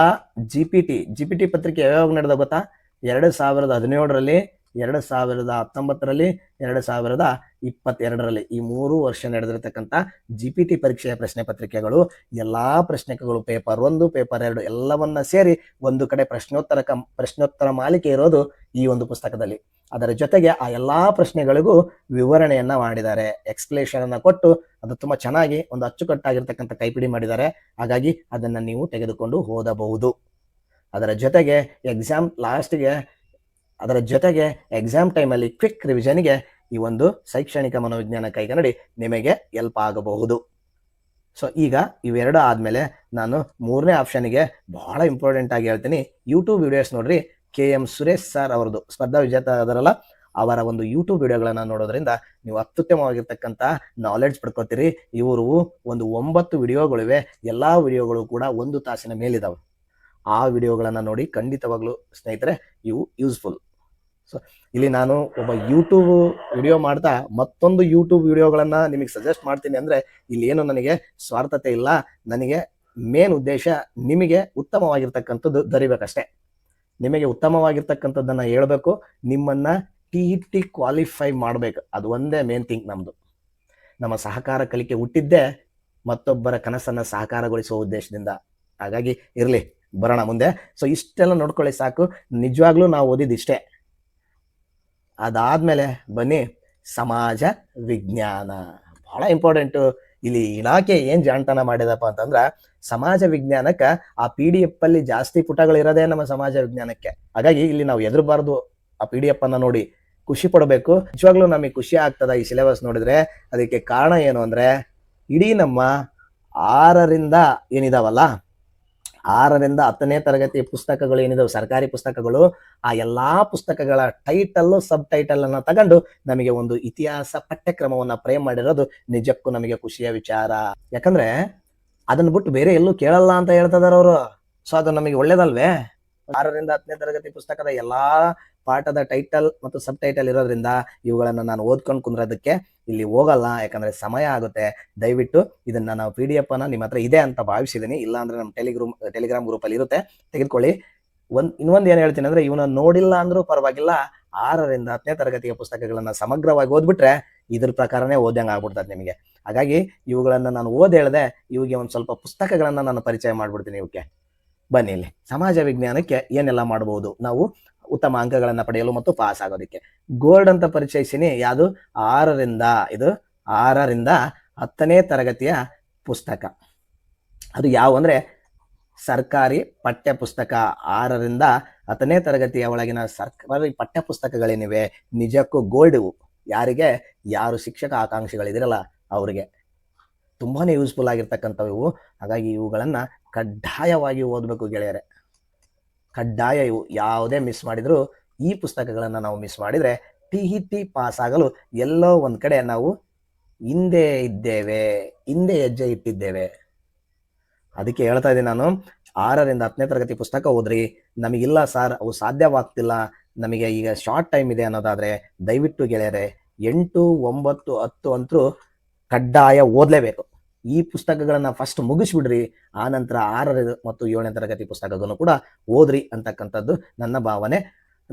G P T G P T ಪತ್ರಿಕೆ ಯಾವಾಗ ನಡೆದ ಗೊತ್ತಾ? ಎರಡು ಸಾವಿರದ ಹದಿನೇಳರಲ್ಲಿ, ಎರಡು ಸಾವಿರದ ಹತ್ತೊಂಬತ್ತರಲ್ಲಿ, ಎರಡು ಸಾವಿರದ ಇಪ್ಪತ್ತೆರಡರಲ್ಲಿ ಈ ಮೂರು ವರ್ಷ ನಡೆದಿರತಕ್ಕಂಥ ಜಿ ಪಿ ಟಿ ಪರೀಕ್ಷೆಯ ಪ್ರಶ್ನೆ ಪತ್ರಿಕೆಗಳು, ಎಲ್ಲ ಪ್ರಶ್ನೆಗಳು ಪೇಪರ್ ಒಂದು ಪೇಪರ್ ಎರಡು ಎಲ್ಲವನ್ನ ಸೇರಿ ಒಂದು ಕಡೆ ಪ್ರಶ್ನೋತ್ತರ ಪ್ರಶ್ನೋತ್ತರ ಮಾಲಿಕೆ ಇರೋದು ಈ ಒಂದು ಪುಸ್ತಕದಲ್ಲಿ. ಅದರ ಜೊತೆಗೆ ಆ ಎಲ್ಲಾ ಪ್ರಶ್ನೆಗಳಿಗೂ ವಿವರಣೆಯನ್ನ ಮಾಡಿದ್ದಾರೆ. ಎಕ್ಸ್ಪ್ಲೇಷನ್ ಅನ್ನ ಕೊಟ್ಟು ಅದು ತುಂಬಾ ಚೆನ್ನಾಗಿ ಒಂದು ಅಚ್ಚುಕಟ್ಟಾಗಿರ್ತಕ್ಕಂಥ ಕೈಪಿಡಿ ಮಾಡಿದ್ದಾರೆ. ಹಾಗಾಗಿ ಅದನ್ನ ನೀವು ತೆಗೆದುಕೊಂಡು ಓದಬಹುದು. ಅದರ ಜೊತೆಗೆ ಎಕ್ಸಾಮ್ ಲಾಸ್ಟ್ಗೆ ಅದರ ಜೊತೆಗೆ ಎಕ್ಸಾಮ್ ಟೈಮಲ್ಲಿ ಕ್ವಿಕ್ ರಿವಿಷನ್ಗೆ ಈ ಒಂದು ಶೈಕ್ಷಣಿಕ ಮನೋವಿಜ್ಞಾನ ಕೈಗನ್ನಡಿ ನಿಮಗೆ ಎಲ್ಪ್ ಆಗಬಹುದು. ಸೊ ಈಗ ಇವೆರಡು ಆದಮೇಲೆ ನಾನು ಮೂರನೇ ಆಪ್ಷನ್ಗೆ ಬಹಳ ಇಂಪಾರ್ಟೆಂಟ್ ಆಗಿ ಹೇಳ್ತೀನಿ. ಯೂಟ್ಯೂಬ್ ವಿಡಿಯೋಸ್ ನೋಡ್ರಿ ಕೆ ಎಂ ಸುರೇಶ್ ಸರ್ ಅವರದು ಸ್ಪರ್ಧಾ ವಿಜೇತ ಅದರಲ್ಲ, ಅವರ ಒಂದು ಯೂಟ್ಯೂಬ್ ವಿಡಿಯೋಗಳನ್ನ ನೋಡೋದ್ರಿಂದ ನೀವು ಅತ್ಯುತ್ತಮವಾಗಿರ್ತಕ್ಕಂಥ ನಾಲೆಡ್ಜ್ ಪಡ್ಕೋತೀರಿ. ಇವರು ಒಂದು ಒಂಬತ್ತು ವಿಡಿಯೋಗಳಿವೆ, ಎಲ್ಲಾ ವಿಡಿಯೋಗಳು ಕೂಡ ಒಂದು ತಾಸಿನ ಮೇಲಿದಾವೆ. ಆ ವಿಡಿಯೋಗಳನ್ನ ನೋಡಿ ಖಂಡಿತವಾಗ್ಲೂ ಸ್ನೇಹಿತರೆ, ಇವು ಯೂಸ್ಫುಲ್ ಸೊ ಇಲ್ಲಿ ನಾನು ಒಬ್ಬ ಯೂಟ್ಯೂಬ್ ವಿಡಿಯೋ ಮಾಡ್ತಾ ಮತ್ತೊಂದು ಯೂಟ್ಯೂಬ್ ವಿಡಿಯೋಗಳನ್ನ ನಿಮಗೆ ಸಜೆಸ್ಟ್ ಮಾಡ್ತೀನಿ ಅಂದ್ರೆ, ಇಲ್ಲಿ ಏನು ನನಗೆ ಸ್ವಾರ್ಥತೆ ಇಲ್ಲ. ನನಗೆ ಮೇನ್ ಉದ್ದೇಶ ನಿಮಗೆ ಉತ್ತಮವಾಗಿರ್ತಕ್ಕಂಥದ್ದು ದೊರಿಬೇಕಷ್ಟೇ. ನಿಮಗೆ ಉತ್ತಮವಾಗಿರ್ತಕ್ಕಂಥದ್ದನ್ನ ಹೇಳಬೇಕು, ನಿಮ್ಮನ್ನ ಟಿ ಟಿ ಕ್ವಾಲಿಫೈ ಮಾಡ್ಬೇಕು. ಅದು ಒಂದೇ ಮೇನ್ ಥಿಂಗ್ ನಮ್ಮದು ನಮ್ಮ ಸಹಕಾರ ಕಲಿಕೆ ಹುಟ್ಟಿದ್ದೇ ಮತ್ತೊಬ್ಬರ ಕನಸನ್ನ ಸಹಕಾರಗೊಳಿಸುವ ಉದ್ದೇಶದಿಂದ. ಹಾಗಾಗಿ ಇರಲಿ, ಬರೋಣ ಮುಂದೆ. ಸೊ ಇಷ್ಟೆಲ್ಲ ನೋಡ್ಕೊಳ್ಳಿ ಸಾಕು. ನಿಜವಾಗ್ಲೂ ನಾವು ಓದಿದ್ದು ಇಷ್ಟೇ. ಅದಾದ್ಮೇಲೆ ಬನ್ನಿ, ಸಮಾಜ ವಿಜ್ಞಾನ. ಬಹಳ ಇಂಪಾರ್ಟೆಂಟು ಇಲ್ಲಿ ಇಲಾಖೆ ಏನು ಜಾಣತನ ಮಾಡಿದಪ್ಪ ಅಂತಂದ್ರ ಸಮಾಜ ವಿಜ್ಞಾನಕ್ಕೆ ಆ ಪಿ ಡಿ ಎಫ್ ಅಲ್ಲಿ ಜಾಸ್ತಿ ಪುಟಗಳು ಇರೋದೇ ನಮ್ಮ ಸಮಾಜ ವಿಜ್ಞಾನಕ್ಕೆ. ಹಾಗಾಗಿ ಇಲ್ಲಿ ನಾವು ಎದುರಬಾರ್ದು ಆ ಪಿ ಡಿ ಎಫ್ ಅನ್ನ ನೋಡಿ ಖುಷಿ ಪಡಬೇಕು. ನಿಜವಾಗ್ಲೂ ನಮಗೆ ಖುಷಿ ಆಗ್ತದ ಈ ಸಿಲೆಬಸ್ ನೋಡಿದ್ರೆ. ಅದಕ್ಕೆ ಕಾರಣ ಏನು ಅಂದ್ರೆ, ಇಡೀ ನಮ್ಮ ಆರರಿಂದ ಏನಿದಾವಲ್ಲ, ಆರರಿಂದ ಹತ್ತನೇ ತರಗತಿ ಪುಸ್ತಕಗಳು ಏನಿದಾವೆ, ಸರ್ಕಾರಿ ಪುಸ್ತಕಗಳು, ಆ ಎಲ್ಲಾ ಪುಸ್ತಕಗಳ ಟೈಟಲ್ ಸಬ್ ಟೈಟಲ್ ಅನ್ನ ತಗೊಂಡು ನಮಗೆ ಒಂದು ಇತಿಹಾಸ ಪಠ್ಯಕ್ರಮವನ್ನ ಪ್ರೇಮ್ ಮಾಡಿರೋದು ನಿಜಕ್ಕೂ ನಮಗೆ ಖುಷಿಯ ವಿಚಾರ. ಯಾಕಂದ್ರೆ ಅದನ್ನ ಬಿಟ್ಟು ಬೇರೆ ಎಲ್ಲೂ ಕೇಳಲ್ಲ ಅಂತ ಹೇಳ್ತಿದಾರ ಅವರು. ಸೊ ಅದು ನಮಗೆ ಒಳ್ಳೇದಲ್ವೇ? ಆರರಿಂದ ಹತ್ತನೇ ತರಗತಿ ಪುಸ್ತಕದ ಎಲ್ಲಾ ಪಾಠದ ಟೈಟಲ್ ಮತ್ತು ಸಬ್ ಟೈಟಲ್ ಇರೋದ್ರಿಂದ ಇವುಗಳನ್ನ ನಾನು ಓದ್ಕೊಂಡು ಕುಂದ್ರೋದಕ್ಕೆ ಇಲ್ಲಿ ಹೋಗಲ್ಲ. ಯಾಕಂದ್ರೆ ಸಮಯ ಆಗುತ್ತೆ. ದಯವಿಟ್ಟು ಇದನ್ನ ನಾವು ಪಿ ಡಿ ಎಫ್ ಅನ್ನ ನಿಮ್ಮ ಹತ್ರ ಇದೆ ಅಂತ ಭಾವಿಸಿದ್ದೀನಿ. ಇಲ್ಲ ಅಂದ್ರೆ ನಮ್ಮ ಟೆಲಿಗ್ರೂಮ್ ಟೆಲಿಗ್ರಾಮ್ ಗ್ರೂಪ್ ಅಲ್ಲಿ ಇರುತ್ತೆ. ತೆಗೆದುಕೊಳ್ಳಿ. ಒಂದ್, ಇನ್ನೊಂದ್ ಏನ್ ಹೇಳ್ತೀನಿ ಅಂದ್ರೆ ಇವನ ನೋಡಿಲ್ಲ ಅಂದ್ರೂ ಪರವಾಗಿಲ್ಲ. ಆರರಿಂದ ಹತ್ತನೇ ತರಗತಿಯ ಪುಸ್ತಕಗಳನ್ನ ಸಮಗ್ರವಾಗಿ ಓದ್ಬಿಟ್ರೆ ಇದ್ರ ಪ್ರಕಾರನೇ ಓದಂಗೆ ಆಗ್ಬಿಡ್ತದೆ ನಿಮಗೆ. ಹಾಗಾಗಿ ಇವುಗಳನ್ನು ನಾನು ಓದಿ ಹೇಳ್ದೆ, ಇವಿಗೆ ಒಂದು ಸ್ವಲ್ಪ ಪುಸ್ತಕಗಳನ್ನು ನಾನು ಪರಿಚಯ ಮಾಡ್ಬಿಡ್ತೀನಿ ಇವಕ್ಕೆ ಬನ್ನಿ ಇಲ್ಲಿ. ಸಮಾಜ ವಿಜ್ಞಾನಕ್ಕೆ ಏನೆಲ್ಲ ಮಾಡಬಹುದು ನಾವು ಉತ್ತಮ ಅಂಕಗಳನ್ನು ಪಡೆಯಲು ಮತ್ತು ಪಾಸ್ ಆಗೋದಕ್ಕೆ. ಗೋಲ್ಡ್ ಅಂತ ಪರಿಚಯಿಸಿನಿ. ಯಾವುದು? ಆರರಿಂದ, ಇದು ಆರರಿಂದ ಹತ್ತನೇ ತರಗತಿಯ ಪುಸ್ತಕ. ಅದು ಯಾವ ಅಂದರೆ ಸರ್ಕಾರಿ ಪಠ್ಯ ಪುಸ್ತಕ ಆರರಿಂದ ಹತ್ತನೇ ತರಗತಿಯ ಒಳಗಿನ ಸರ್ಕಾರಿ ಪಠ್ಯ ಪುಸ್ತಕಗಳೇನಿವೆ ನಿಜಕ್ಕೂ ಗೋಲ್ಡ್ ಯಾರಿಗೆ? ಯಾರು ಶಿಕ್ಷಕ ಆಕಾಂಕ್ಷಿಗಳಿದಿರಲ್ಲ. ಅವರಿಗೆ ತುಂಬಾ ಯೂಸ್ಫುಲ್ ಆಗಿರ್ತಕ್ಕಂಥವು. ಇವು ಹಾಗಾಗಿ ಇವುಗಳನ್ನು ಕಡ್ಡಾಯವಾಗಿ ಓದಬೇಕು ಗೆಳೆಯರೆ. ಕಡ್ಡಾಯ ಇವು. ಯಾವುದೇ ಮಿಸ್ ಮಾಡಿದರೂ ಈ ಪುಸ್ತಕಗಳನ್ನು ನಾವು ಮಿಸ್ ಮಾಡಿದರೆ ಟಿ ಟಿ ಪಾಸ್ ಆಗಲು ಎಲ್ಲೋ ಒಂದು ಕಡೆ ನಾವು ಹಿಂದೆ ಇದ್ದೇವೆ, ಹಿಂದೆ ಹೆಜ್ಜೆ ಇಟ್ಟಿದ್ದೇವೆ. ಅದಕ್ಕೆ ಹೇಳ್ತಾ ಇದ್ದೀನಿ ನಾನು, ಆರರಿಂದ ಹತ್ತನೇ ತರಗತಿ ಪುಸ್ತಕ ಓದ್ರಿ. ನಮಗಿಲ್ಲ ಸರ್, ಅವು ಸಾಧ್ಯವಾಗ್ತಿಲ್ಲ. ನಮಗೆ ಈಗ ಶಾರ್ಟ್ ಟೈಮ್ ಇದೆ ಅನ್ನೋದಾದರೆ ದಯವಿಟ್ಟು ಗೆಳೆಯರೆ, ಎಂಟು, ಒಂಬತ್ತು, ಹತ್ತು ಅಂತೂ ಕಡ್ಡಾಯ ಓದಲೇಬೇಕು. ಈ ಪುಸ್ತಕಗಳನ್ನು ಫಸ್ಟ್ ಮುಗಿಸ್ಬಿಡ್ರಿ, ಆ ನಂತರ ಆರರ ಮತ್ತು ಏಳನೇ ತರಗತಿ ಪುಸ್ತಕಗಳನ್ನು ಕೂಡ ಓದ್ರಿ ಅಂತಕ್ಕಂಥದ್ದು ನನ್ನ ಭಾವನೆ.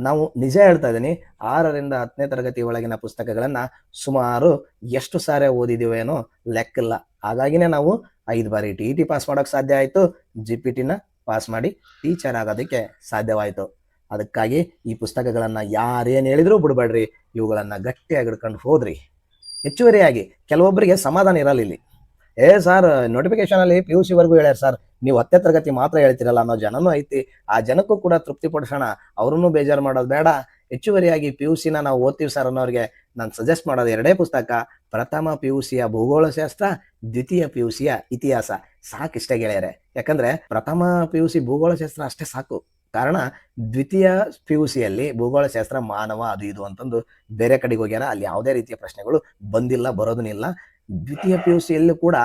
ನಾವು ನಿಜ ಹೇಳ್ತಾ ಇದ್ದೀನಿ, ಆರರಿಂದ ಹತ್ತನೇ ತರಗತಿ ಒಳಗಿನ ಪುಸ್ತಕಗಳನ್ನ ಸುಮಾರು ಎಷ್ಟು ಸಾರಿ ಓದಿದೀವೇನೋ ಲೆಕ್ಕಿಲ್ಲ. ಹಾಗಾಗಿನೇ ನಾವು ಐದು ಬಾರಿ ಟಿ ಟಿ ಪಾಸ್ ಮಾಡೋಕೆ ಸಾಧ್ಯ ಆಯಿತು ಜಿ ಪಿ ಟಿನ ಪಾಸ್ ಮಾಡಿ ಟೀಚರ್ ಆಗೋದಕ್ಕೆ ಸಾಧ್ಯವಾಯಿತು. ಅದಕ್ಕಾಗಿ ಈ ಪುಸ್ತಕಗಳನ್ನು ಯಾರೇನು ಹೇಳಿದ್ರೂ ಬಿಡಬೇಡ್ರಿ, ಇವುಗಳನ್ನು ಗಟ್ಟಿಯಾಗಿ ಹಿಡ್ಕೊಂಡು ಹೋದ್ರಿ. ಹೆಚ್ಚುವರಿಯಾಗಿ ಕೆಲವೊಬ್ಬರಿಗೆ ಸಮಾಧಾನ ಇರಲ್ಲ ಇಲ್ಲಿ. ಏ ಸರ್ ನೋಟಿಫಿಕೇಶನಲ್ಲಿ ಪಿ ಯು ಸಿವರೆಗೂ ಹೇಳ್ಯಾರ ಸರ್ ನೀವು ಹತ್ತೇ ತರಗತಿ ಮಾತ್ರ ಹೇಳ್ತಿರಲ್ಲ, ಅನ್ನೋ ಜನನೂ ಐತಿ. ಆ ಜನಕ್ಕೂ ಕೂಡ ತೃಪ್ತಿ ಪಡಿಸೋಣ ಅವ್ರನ್ನೂ ಬೇಜಾರು ಮಾಡೋದು ಬೇಡ. ಹೆಚ್ಚುವರಿಯಾಗಿ ಪಿ ಯು ಸಿನ ನಾವು ಓದ್ತೀವಿ ಸರ್ ಅನ್ನೋರಿಗೆ ನಾನು ಸಜೆಸ್ಟ್ ಮಾಡೋದು ಎರಡೇ ಪುಸ್ತಕ, ಪ್ರಥಮ ಪಿ ಯು ಸಿಯ ಭೂಗೋಳಶಾಸ್ತ್ರ ದ್ವಿತೀಯ ಪಿ ಯು ಸಿಯ ಇತಿಹಾಸ ಸಾಕಿಷ್ಟೇ ಗೆಳೆಯರೆ. ಯಾಕಂದ್ರೆ ಪ್ರಥಮ ಪಿ ಯು ಸಿ ಭೂಗೋಳಶಾಸ್ತ್ರ ಅಷ್ಟೇ ಸಾಕು. ಕಾರಣ ದ್ವಿತೀಯ ಪಿ ಯು ಸಿಯಲ್ಲಿ ಭೂಗೋಳಶಾಸ್ತ್ರ, ಮಾನವ ಅದು ಇದು ಅಂತಂದು ಬೇರೆ ಕಡೆಗೆ ಹೋಗ್ಯಾರ ಅಲ್ಲಿ ಯಾವುದೇ ರೀತಿಯ ಪ್ರಶ್ನೆಗಳು ಬಂದಿಲ್ಲ ಬರೋದನ್ನಿಲ್ಲ ದ್ವಿತೀಯ ಪಿ ಯು ಸಿಯಲ್ಲೂ ಕೂಡ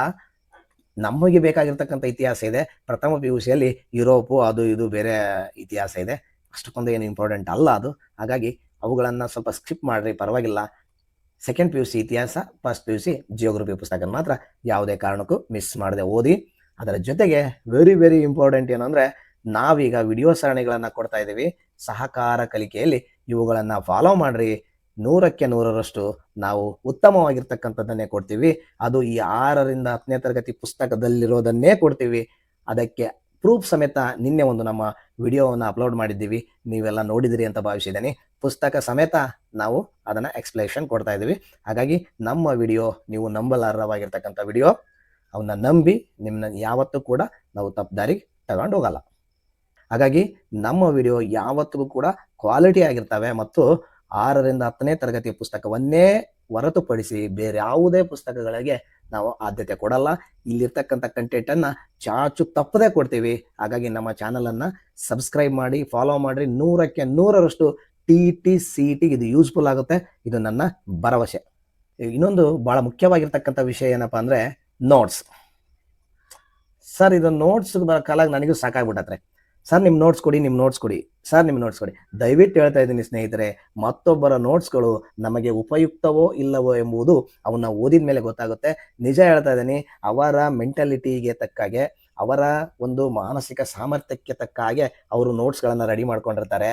ನಮಗೆ ಬೇಕಾಗಿರ್ತಕ್ಕಂಥ ಇತಿಹಾಸ ಇದೆ. ಪ್ರಥಮ ಪಿ ಯು ಸಿಯಲ್ಲಿ ಯುರೋಪು ಅದು ಇದು ಬೇರೆ ಇತಿಹಾಸ ಇದೆ. ಅಷ್ಟಕ್ಕೊಂದು ಏನು ಇಂಪಾರ್ಟೆಂಟ್ ಅಲ್ಲ ಅದು. ಹಾಗಾಗಿ ಅವುಗಳನ್ನು ಸ್ವಲ್ಪ ಸ್ಕಿಪ್ ಮಾಡಿರಿ, ಪರವಾಗಿಲ್ಲ. ಸೆಕೆಂಡ್ ಪಿ ಯು ಸಿ ಇತಿಹಾಸ first P U C geography ಪುಸ್ತಕ ಮಾತ್ರ ಯಾವುದೇ ಕಾರಣಕ್ಕೂ ಮಿಸ್ ಮಾಡದೆ ಓದಿ. ಅದರ ಜೊತೆಗೆ ವೆರಿ ವೆರಿ ಇಂಪಾರ್ಟೆಂಟ್ ಏನಂದರೆ ನಾವೀಗ ವಿಡಿಯೋ ಸರಣಿಗಳನ್ನು ಕೊಡ್ತಾ ಇದ್ದೀವಿ. ಸಹಕಾರ ಕಲಿಕೆಯಲ್ಲಿ ಇವುಗಳನ್ನು ಫಾಲೋ ಮಾಡ್ರಿ. ನೂರಕ್ಕೆ ನೂರರಷ್ಟು ನಾವು ಉತ್ತಮವಾಗಿರ್ತಕ್ಕಂಥದ್ದನ್ನೇ ಕೊಡ್ತೀವಿ. ಅದು ಈ ಆರರಿಂದ ಹತ್ತನೇ ತರಗತಿ ಪುಸ್ತಕದಲ್ಲಿರೋದನ್ನೇ ಕೊಡ್ತೀವಿ. ಅದಕ್ಕೆ ಪ್ರೂಫ್ ಸಮೇತ ನಿನ್ನೆ ಒಂದು ನಮ್ಮ ವಿಡಿಯೋವನ್ನು ಅಪ್ಲೋಡ್ ಮಾಡಿದ್ದೀವಿ. ನೀವೆಲ್ಲ ನೋಡಿದಿರಿ ಅಂತ ಭಾವಿಸಿದ್ದೀನಿ. ಪುಸ್ತಕ ಸಮೇತ ನಾವು ಅದನ್ನು ಎಕ್ಸ್ಪ್ಲೇಷನ್ ಕೊಡ್ತಾ ಇದ್ದೀವಿ. ಹಾಗಾಗಿ ನಮ್ಮ ವಿಡಿಯೋ ನೀವು ನಂಬಲಾರ್ಹವಾಗಿರ್ತಕ್ಕಂಥ ವಿಡಿಯೋ ಅವನ್ನ ನಂಬಿ ನಿಮ್ಮನ್ನ ಯಾವತ್ತೂ ಕೂಡ ನಾವು ತಪ್ಪು ದಾರಿಗೆ ತಗೊಂಡು ಹೋಗಲ್ಲ ಹಾಗಾಗಿ ನಮ್ಮ ವಿಡಿಯೋ ಯಾವತ್ತಿಗೂ ಕೂಡ ಕ್ವಾಲಿಟಿ ಆಗಿರ್ತವೆ ಮತ್ತು ಆರರಿಂದ ಹತ್ತನೇ ತರಗತಿಯ ಪುಸ್ತಕವನ್ನೇ ಹೊರತುಪಡಿಸಿ ಬೇರೆ ಯಾವುದೇ ಪುಸ್ತಕಗಳಿಗೆ ನಾವು ಆದ್ಯತೆ ಕೊಡಲ್ಲ. ಇಲ್ಲಿರ್ತಕ್ಕಂಥ ಕಂಟೆಂಟನ್ನು ಚಾಚು ತಪ್ಪದೇ ಕೊಡ್ತೀವಿ. ಹಾಗಾಗಿ ನಮ್ಮ ಚಾನಲನ್ನು ಸಬ್ಸ್ಕ್ರೈಬ್ ಮಾಡಿ ಫಾಲೋ ಮಾಡಿ ನೂರಕ್ಕೆ ನೂರರಷ್ಟು ಟಿ ಟಿ ಸಿ ಟಿ ಇದು ಯೂಸ್ಫುಲ್ ಆಗುತ್ತೆ. ಇದು ನನ್ನ ಭರವಸೆ. ಇನ್ನೊಂದು ಭಾಳ ಮುಖ್ಯವಾಗಿರ್ತಕ್ಕಂಥ ವಿಷಯ ಏನಪ್ಪ ಅಂದರೆ ನೋಟ್ಸ್ ಸರ್, ಇದು ನೋಟ್ಸ್ ಕಾಲಾಗ ನನಗೂ ಸಾಕಾಗ್ಬಿಟ್ಟತ್ರೆ. ಸರ್ ನಿಮ್ಮ ನೋಟ್ಸ್ ಕೊಡಿ ನಿಮ್ಮ ನೋಟ್ಸ್ ಕೊಡಿ. ಸರ್ ನಿಮ್ಮ ನೋಟ್ಸ್ ಕೊಡಿ. ದಯವಿಟ್ಟು ಹೇಳ್ತಾ ಇದ್ದೀನಿ ಸ್ನೇಹಿತರೆ, ಮತ್ತೊಬ್ಬರ ನೋಟ್ಸ್ಗಳು ನಮಗೆ ಉಪಯುಕ್ತವೋ ಇಲ್ಲವೋ ಎಂಬುದು ಅವನ್ನ ಓದಿದ ಮೇಲೆ ಗೊತ್ತಾಗುತ್ತೆ. ನಿಜ ಹೇಳ್ತಾ ಇದ್ದೀನಿ, ಅವರ ಮೆಂಟಾಲಿಟಿಗೆ ತಕ್ಕಾಗೆ ಅವರ ಒಂದು ಮಾನಸಿಕ ಸಾಮರ್ಥ್ಯಕ್ಕೆ ತಕ್ಕ ಹಾಗೆ ಅವರು ನೋಟ್ಸ್ಗಳನ್ನು ರೆಡಿ ಮಾಡ್ಕೊಂಡಿರ್ತಾರೆ.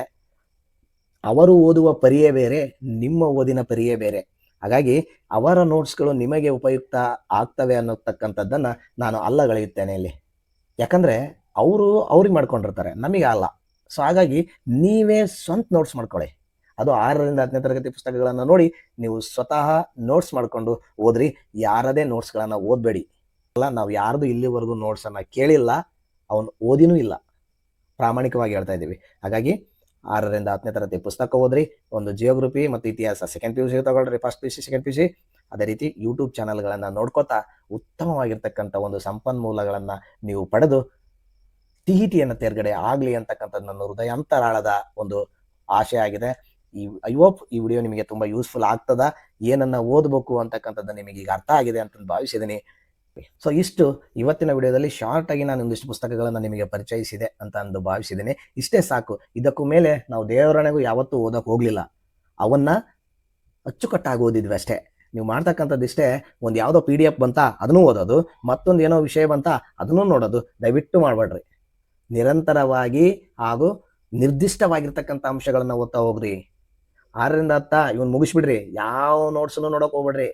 ಅವರು ಓದುವ ಪರಿಯೇ ಬೇರೆ, ನಿಮ್ಮ ಓದಿನ ಪರಿಯೇ ಬೇರೆ. ಹಾಗಾಗಿ ಅವರ ನೋಟ್ಸ್ಗಳು ನಿಮಗೆ ಉಪಯುಕ್ತ ಆಗ್ತವೆ ಅನ್ನೋತಕ್ಕಂಥದ್ದನ್ನು ನಾನು ಅಲ್ಲಗಳೆಯುತ್ತೇನೆ ಇಲ್ಲಿ. ಯಾಕಂದ್ರೆ ಅವರು ಅವ್ರಿಗೆ ಮಾಡ್ಕೊಂಡಿರ್ತಾರೆ. ನಮಗೆ ಅಲ್ಲ. ಸೊ ಹಾಗಾಗಿ ನೀವೇ ಸ್ವಂತ ನೋಟ್ಸ್ ಮಾಡ್ಕೊಳ್ಳಿ. ಅದು ಆರರಿಂದ ಹತ್ತನೇ ತರಗತಿ ಪುಸ್ತಕಗಳನ್ನು ನೋಡಿ ನೀವು ಸ್ವತಃ ನೋಟ್ಸ್ ಮಾಡಿಕೊಂಡು ಓದ್ರಿ. ಯಾರದೇ ನೋಟ್ಸ್ಗಳನ್ನು ಓದಬೇಡಿ. ಅಲ್ಲ, ನಾವು ಯಾರ್ದು ಇಲ್ಲಿವರೆಗೂ ನೋಟ್ಸನ್ನು ಕೇಳಿಲ್ಲ, ಅವನು ಓದಿನೂ ಇಲ್ಲ. ಪ್ರಾಮಾಣಿಕವಾಗಿ ಹೇಳ್ತಾ ಇದ್ದೀವಿ. ಹಾಗಾಗಿ ಆರರಿಂದ ಹತ್ತನೇ ತರಗತಿ ಪುಸ್ತಕ ಓದ್ರಿ. ಒಂದು ಜಿಯೋಗ್ರಫಿ ಮತ್ತು ಇತಿಹಾಸ ಸೆಕೆಂಡ್ ಪಿ ಯು ಸಿ ತಗೊಳ್ರಿ first P C second P C ಅದೇ ರೀತಿ ಯೂಟ್ಯೂಬ್ ಚಾನಲ್ಗಳನ್ನು ನೋಡ್ಕೋತಾ ಉತ್ತಮವಾಗಿರ್ತಕ್ಕಂಥ ಒಂದು ಸಂಪನ್ಮೂಲಗಳನ್ನು ನೀವು ಪಡೆದು ಟಿಯನ್ನು ತೇರ್ಗಡೆ ಆಗಲಿ ಅಂತಕ್ಕಂಥದ್ದು ನನ್ನ ಹೃದಯಾಂತರಾಳದ ಒಂದು ಆಶೆ ಆಗಿದೆ. ಈ ಐ ಹೋಪ್ ಈ ವಿಡಿಯೋ ನಿಮಗೆ ತುಂಬ ಯೂಸ್ಫುಲ್ ಆಗ್ತದ. ಏನನ್ನ ಓದಬೇಕು ಅಂತಕ್ಕಂಥದ್ದು ನಿಮಗೆ ಈಗ ಅರ್ಥ ಆಗಿದೆ ಅಂತ ಭಾವಿಸಿದ್ದೀನಿ ಸೊ ಇಷ್ಟು ಇವತ್ತಿನ ವಿಡಿಯೋದಲ್ಲಿ ಶಾರ್ಟ್ ಆಗಿ ನಾನು ಒಂದಿಷ್ಟು ಪುಸ್ತಕಗಳನ್ನು ನಿಮಗೆ ಪರಿಚಯಿಸಿದೆ ಅಂತ ಅಂದು ಭಾವಿಸಿದ್ದೀನಿ ಇಷ್ಟೇ ಸಾಕು. ಇದಕ್ಕೂ ಮೇಲೆ ನಾವು ದೇವರಣೆಗೂ ಯಾವತ್ತೂ ಓದಕ್ಕೆ ಹೋಗಲಿಲ್ಲ. ಅವನ್ನ ಅಚ್ಚುಕಟ್ಟಾಗಿ ಓದಿದ್ವಿ ಅಷ್ಟೇ. ನೀವು ಮಾಡ್ತಕ್ಕಂಥದ್ದು ಇಷ್ಟೇ, ಒಂದು ಯಾವುದೋ ಪಿ ಡಿ ಎಫ್ ಬಂತ ಅದನ್ನು ಓದೋದು, ಮತ್ತೊಂದು ಏನೋ ವಿಷಯ ಬಂತ ಅದನ್ನು ನೋಡೋದು. ದಯವಿಟ್ಟು ಮಾಡಬೇಡ್ರಿ ನಿರಂತರವಾಗಿ ಹಾಗೂ ನಿರ್ದಿಷ್ಟವಾಗಿರ್ತಕ್ಕಂಥ ಅಂಶಗಳನ್ನ ಓದ್ತಾ ಹೋಗ್ರಿ. ಆರರಿಂದ ಹತ್ತ ಇವನ್ ಮುಗಿಸ್ಬಿಡ್ರಿ. ಯಾವ ನೋಟ್ಸನ್ನು ನೋಡಕ್ ಹೋಗ್ಬೇಡ್ರಿ.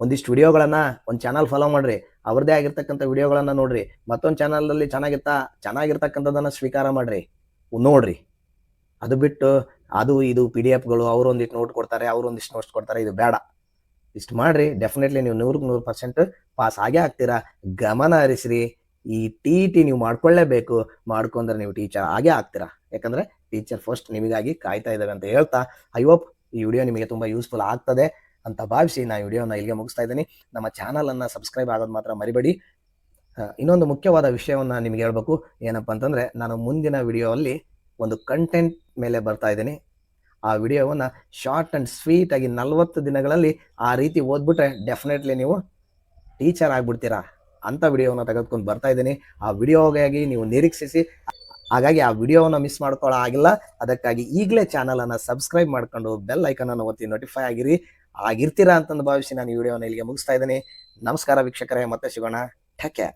ಒಂದಿಷ್ಟು ವಿಡಿಯೋಗಳನ್ನ ಒಂದು ಚಾನಲ್ ಫಾಲೋ ಮಾಡ್ರಿ. ಅವ್ರದ್ದೇ ಆಗಿರ್ತಕ್ಕಂಥ ವಿಡಿಯೋಗಳನ್ನ ನೋಡ್ರಿ. ಮತ್ತೊಂದು ಚಾನಲಲ್ಲಿ ಚೆನ್ನಾಗಿತ್ತಾ ಚೆನ್ನಾಗಿರ್ತಕ್ಕಂಥದ್ದನ್ನ ಸ್ವೀಕಾರ ಮಾಡ್ರಿ. ನೋಡ್ರಿ. ಅದು ಬಿಟ್ಟು ಅದು ಇದು ಪಿ ಡಿ ಎಫ್ಗಳು ಅವ್ರು ಒಂದಿಷ್ಟು ನೋಟ್ ಕೊಡ್ತಾರೆ ಅವ್ರು ಒಂದಿಷ್ಟು ನೋಟ್ಸ್ ಕೊಡ್ತಾರೆ, ಇದು ಬೇಡ. ಇಷ್ಟು ಮಾಡ್ರಿ. ಡೆಫಿನೆಟ್ಲಿ ನೀವು ನೂರಕ್ಕೆ ನೂರು ಪರ್ಸೆಂಟ್ ಪಾಸ್ ಆಗೇ ಆಗ್ತೀರಾ. ಗಮನ ಹರಿಸ್ರಿ. ಈ ಟಿ ಟಿ ನೀವು ಮಾಡ್ಕೊಳ್ಳೇಬೇಕು. ಮಾಡ್ಕೊಂಡ್ರೆ ನೀವು ಟೀಚರ್ ಆಗೇ ಆಗ್ತೀರಾ. ಯಾಕಂದ್ರೆ ಟೀಚರ್ ಫಸ್ಟ್ ನಿಮಗಾಗಿ ಕಾಯ್ತಾ ಇದ್ದಾವೆ ಅಂತ ಹೇಳ್ತಾ ಐ ಹೋಪ್ ಈ ವಿಡಿಯೋ ನಿಮಗೆ ತುಂಬ ಯೂಸ್ಫುಲ್ ಆಗ್ತದೆ ಅಂತ ಭಾವಿಸಿ ನಾನು ವಿಡಿಯೋನ ಇಲ್ಲಿಗೆ ಮುಗಿಸ್ತಾ ಇದ್ದೀನಿ. ನಮ್ಮ ಚಾನಲನ್ನು ಸಬ್ಸ್ಕ್ರೈಬ್ ಆಗೋದು ಮಾತ್ರ ಮರಿಬೇಡಿ. ಇನ್ನೊಂದು ಮುಖ್ಯವಾದ ವಿಷಯವನ್ನು ನಿಮಗೆ ಹೇಳ್ಬೇಕು. ಏನಪ್ಪ ಅಂತಂದರೆ, ನಾನು ಮುಂದಿನ ವಿಡಿಯೋಲ್ಲಿ ಒಂದು ಕಂಟೆಂಟ್ ಮೇಲೆ ಬರ್ತಾ ಇದ್ದೀನಿ. ಆ ವಿಡಿಯೋವನ್ನು ಶಾರ್ಟ್ ಆ್ಯಂಡ್ ಸ್ವೀಟಾಗಿ ನಲವತ್ತು ದಿನಗಳಲ್ಲಿ ಆ ರೀತಿ ಓದ್ಬಿಟ್ರೆ ಡೆಫಿನೆಟ್ಲಿ ನೀವು ಟೀಚರ್ ಆಗ್ಬಿಡ್ತೀರಾ. ಅಂಥ ವಿಡಿಯೋನ ತೆಗೆದುಕೊಂಡು ಬರ್ತಾ ಇದ್ದೀನಿ. ಆ ವಿಡಿಯೋಗಾಗಿ ನೀವು ನಿರೀಕ್ಷಿಸಿ. ಹಾಗಾಗಿ ಆ ವಿಡಿಯೋವನ್ನು ಮಿಸ್ ಮಾಡ್ಕೊಳ್ಳೋ ಆಗಿಲ್ಲ ಅದಕ್ಕಾಗಿ ಈಗಲೇ ಚಾನಲನ್ನು ಸಬ್ಸ್ಕ್ರೈಬ್ ಮಾಡ್ಕೊಂಡು ಬೆಲ್ ಐಕನನ್ನು ಒತ್ತಿ ನೋಟಿಫೈ ಆಗಿರಿ. ಆಗಿರ್ತೀರಾ ಅಂತಂದು ಭಾವಿಸಿ ನಾನು ಈ ವಿಡಿಯೋನ ಇಲ್ಲಿಗೆ ಮುಗಿಸ್ತಾ ಇದ್ದೀನಿ. ನಮಸ್ಕಾರ ವೀಕ್ಷಕರೇ, ಮತ್ತೆ ಸಿಗೋಣ. ಕೇರ್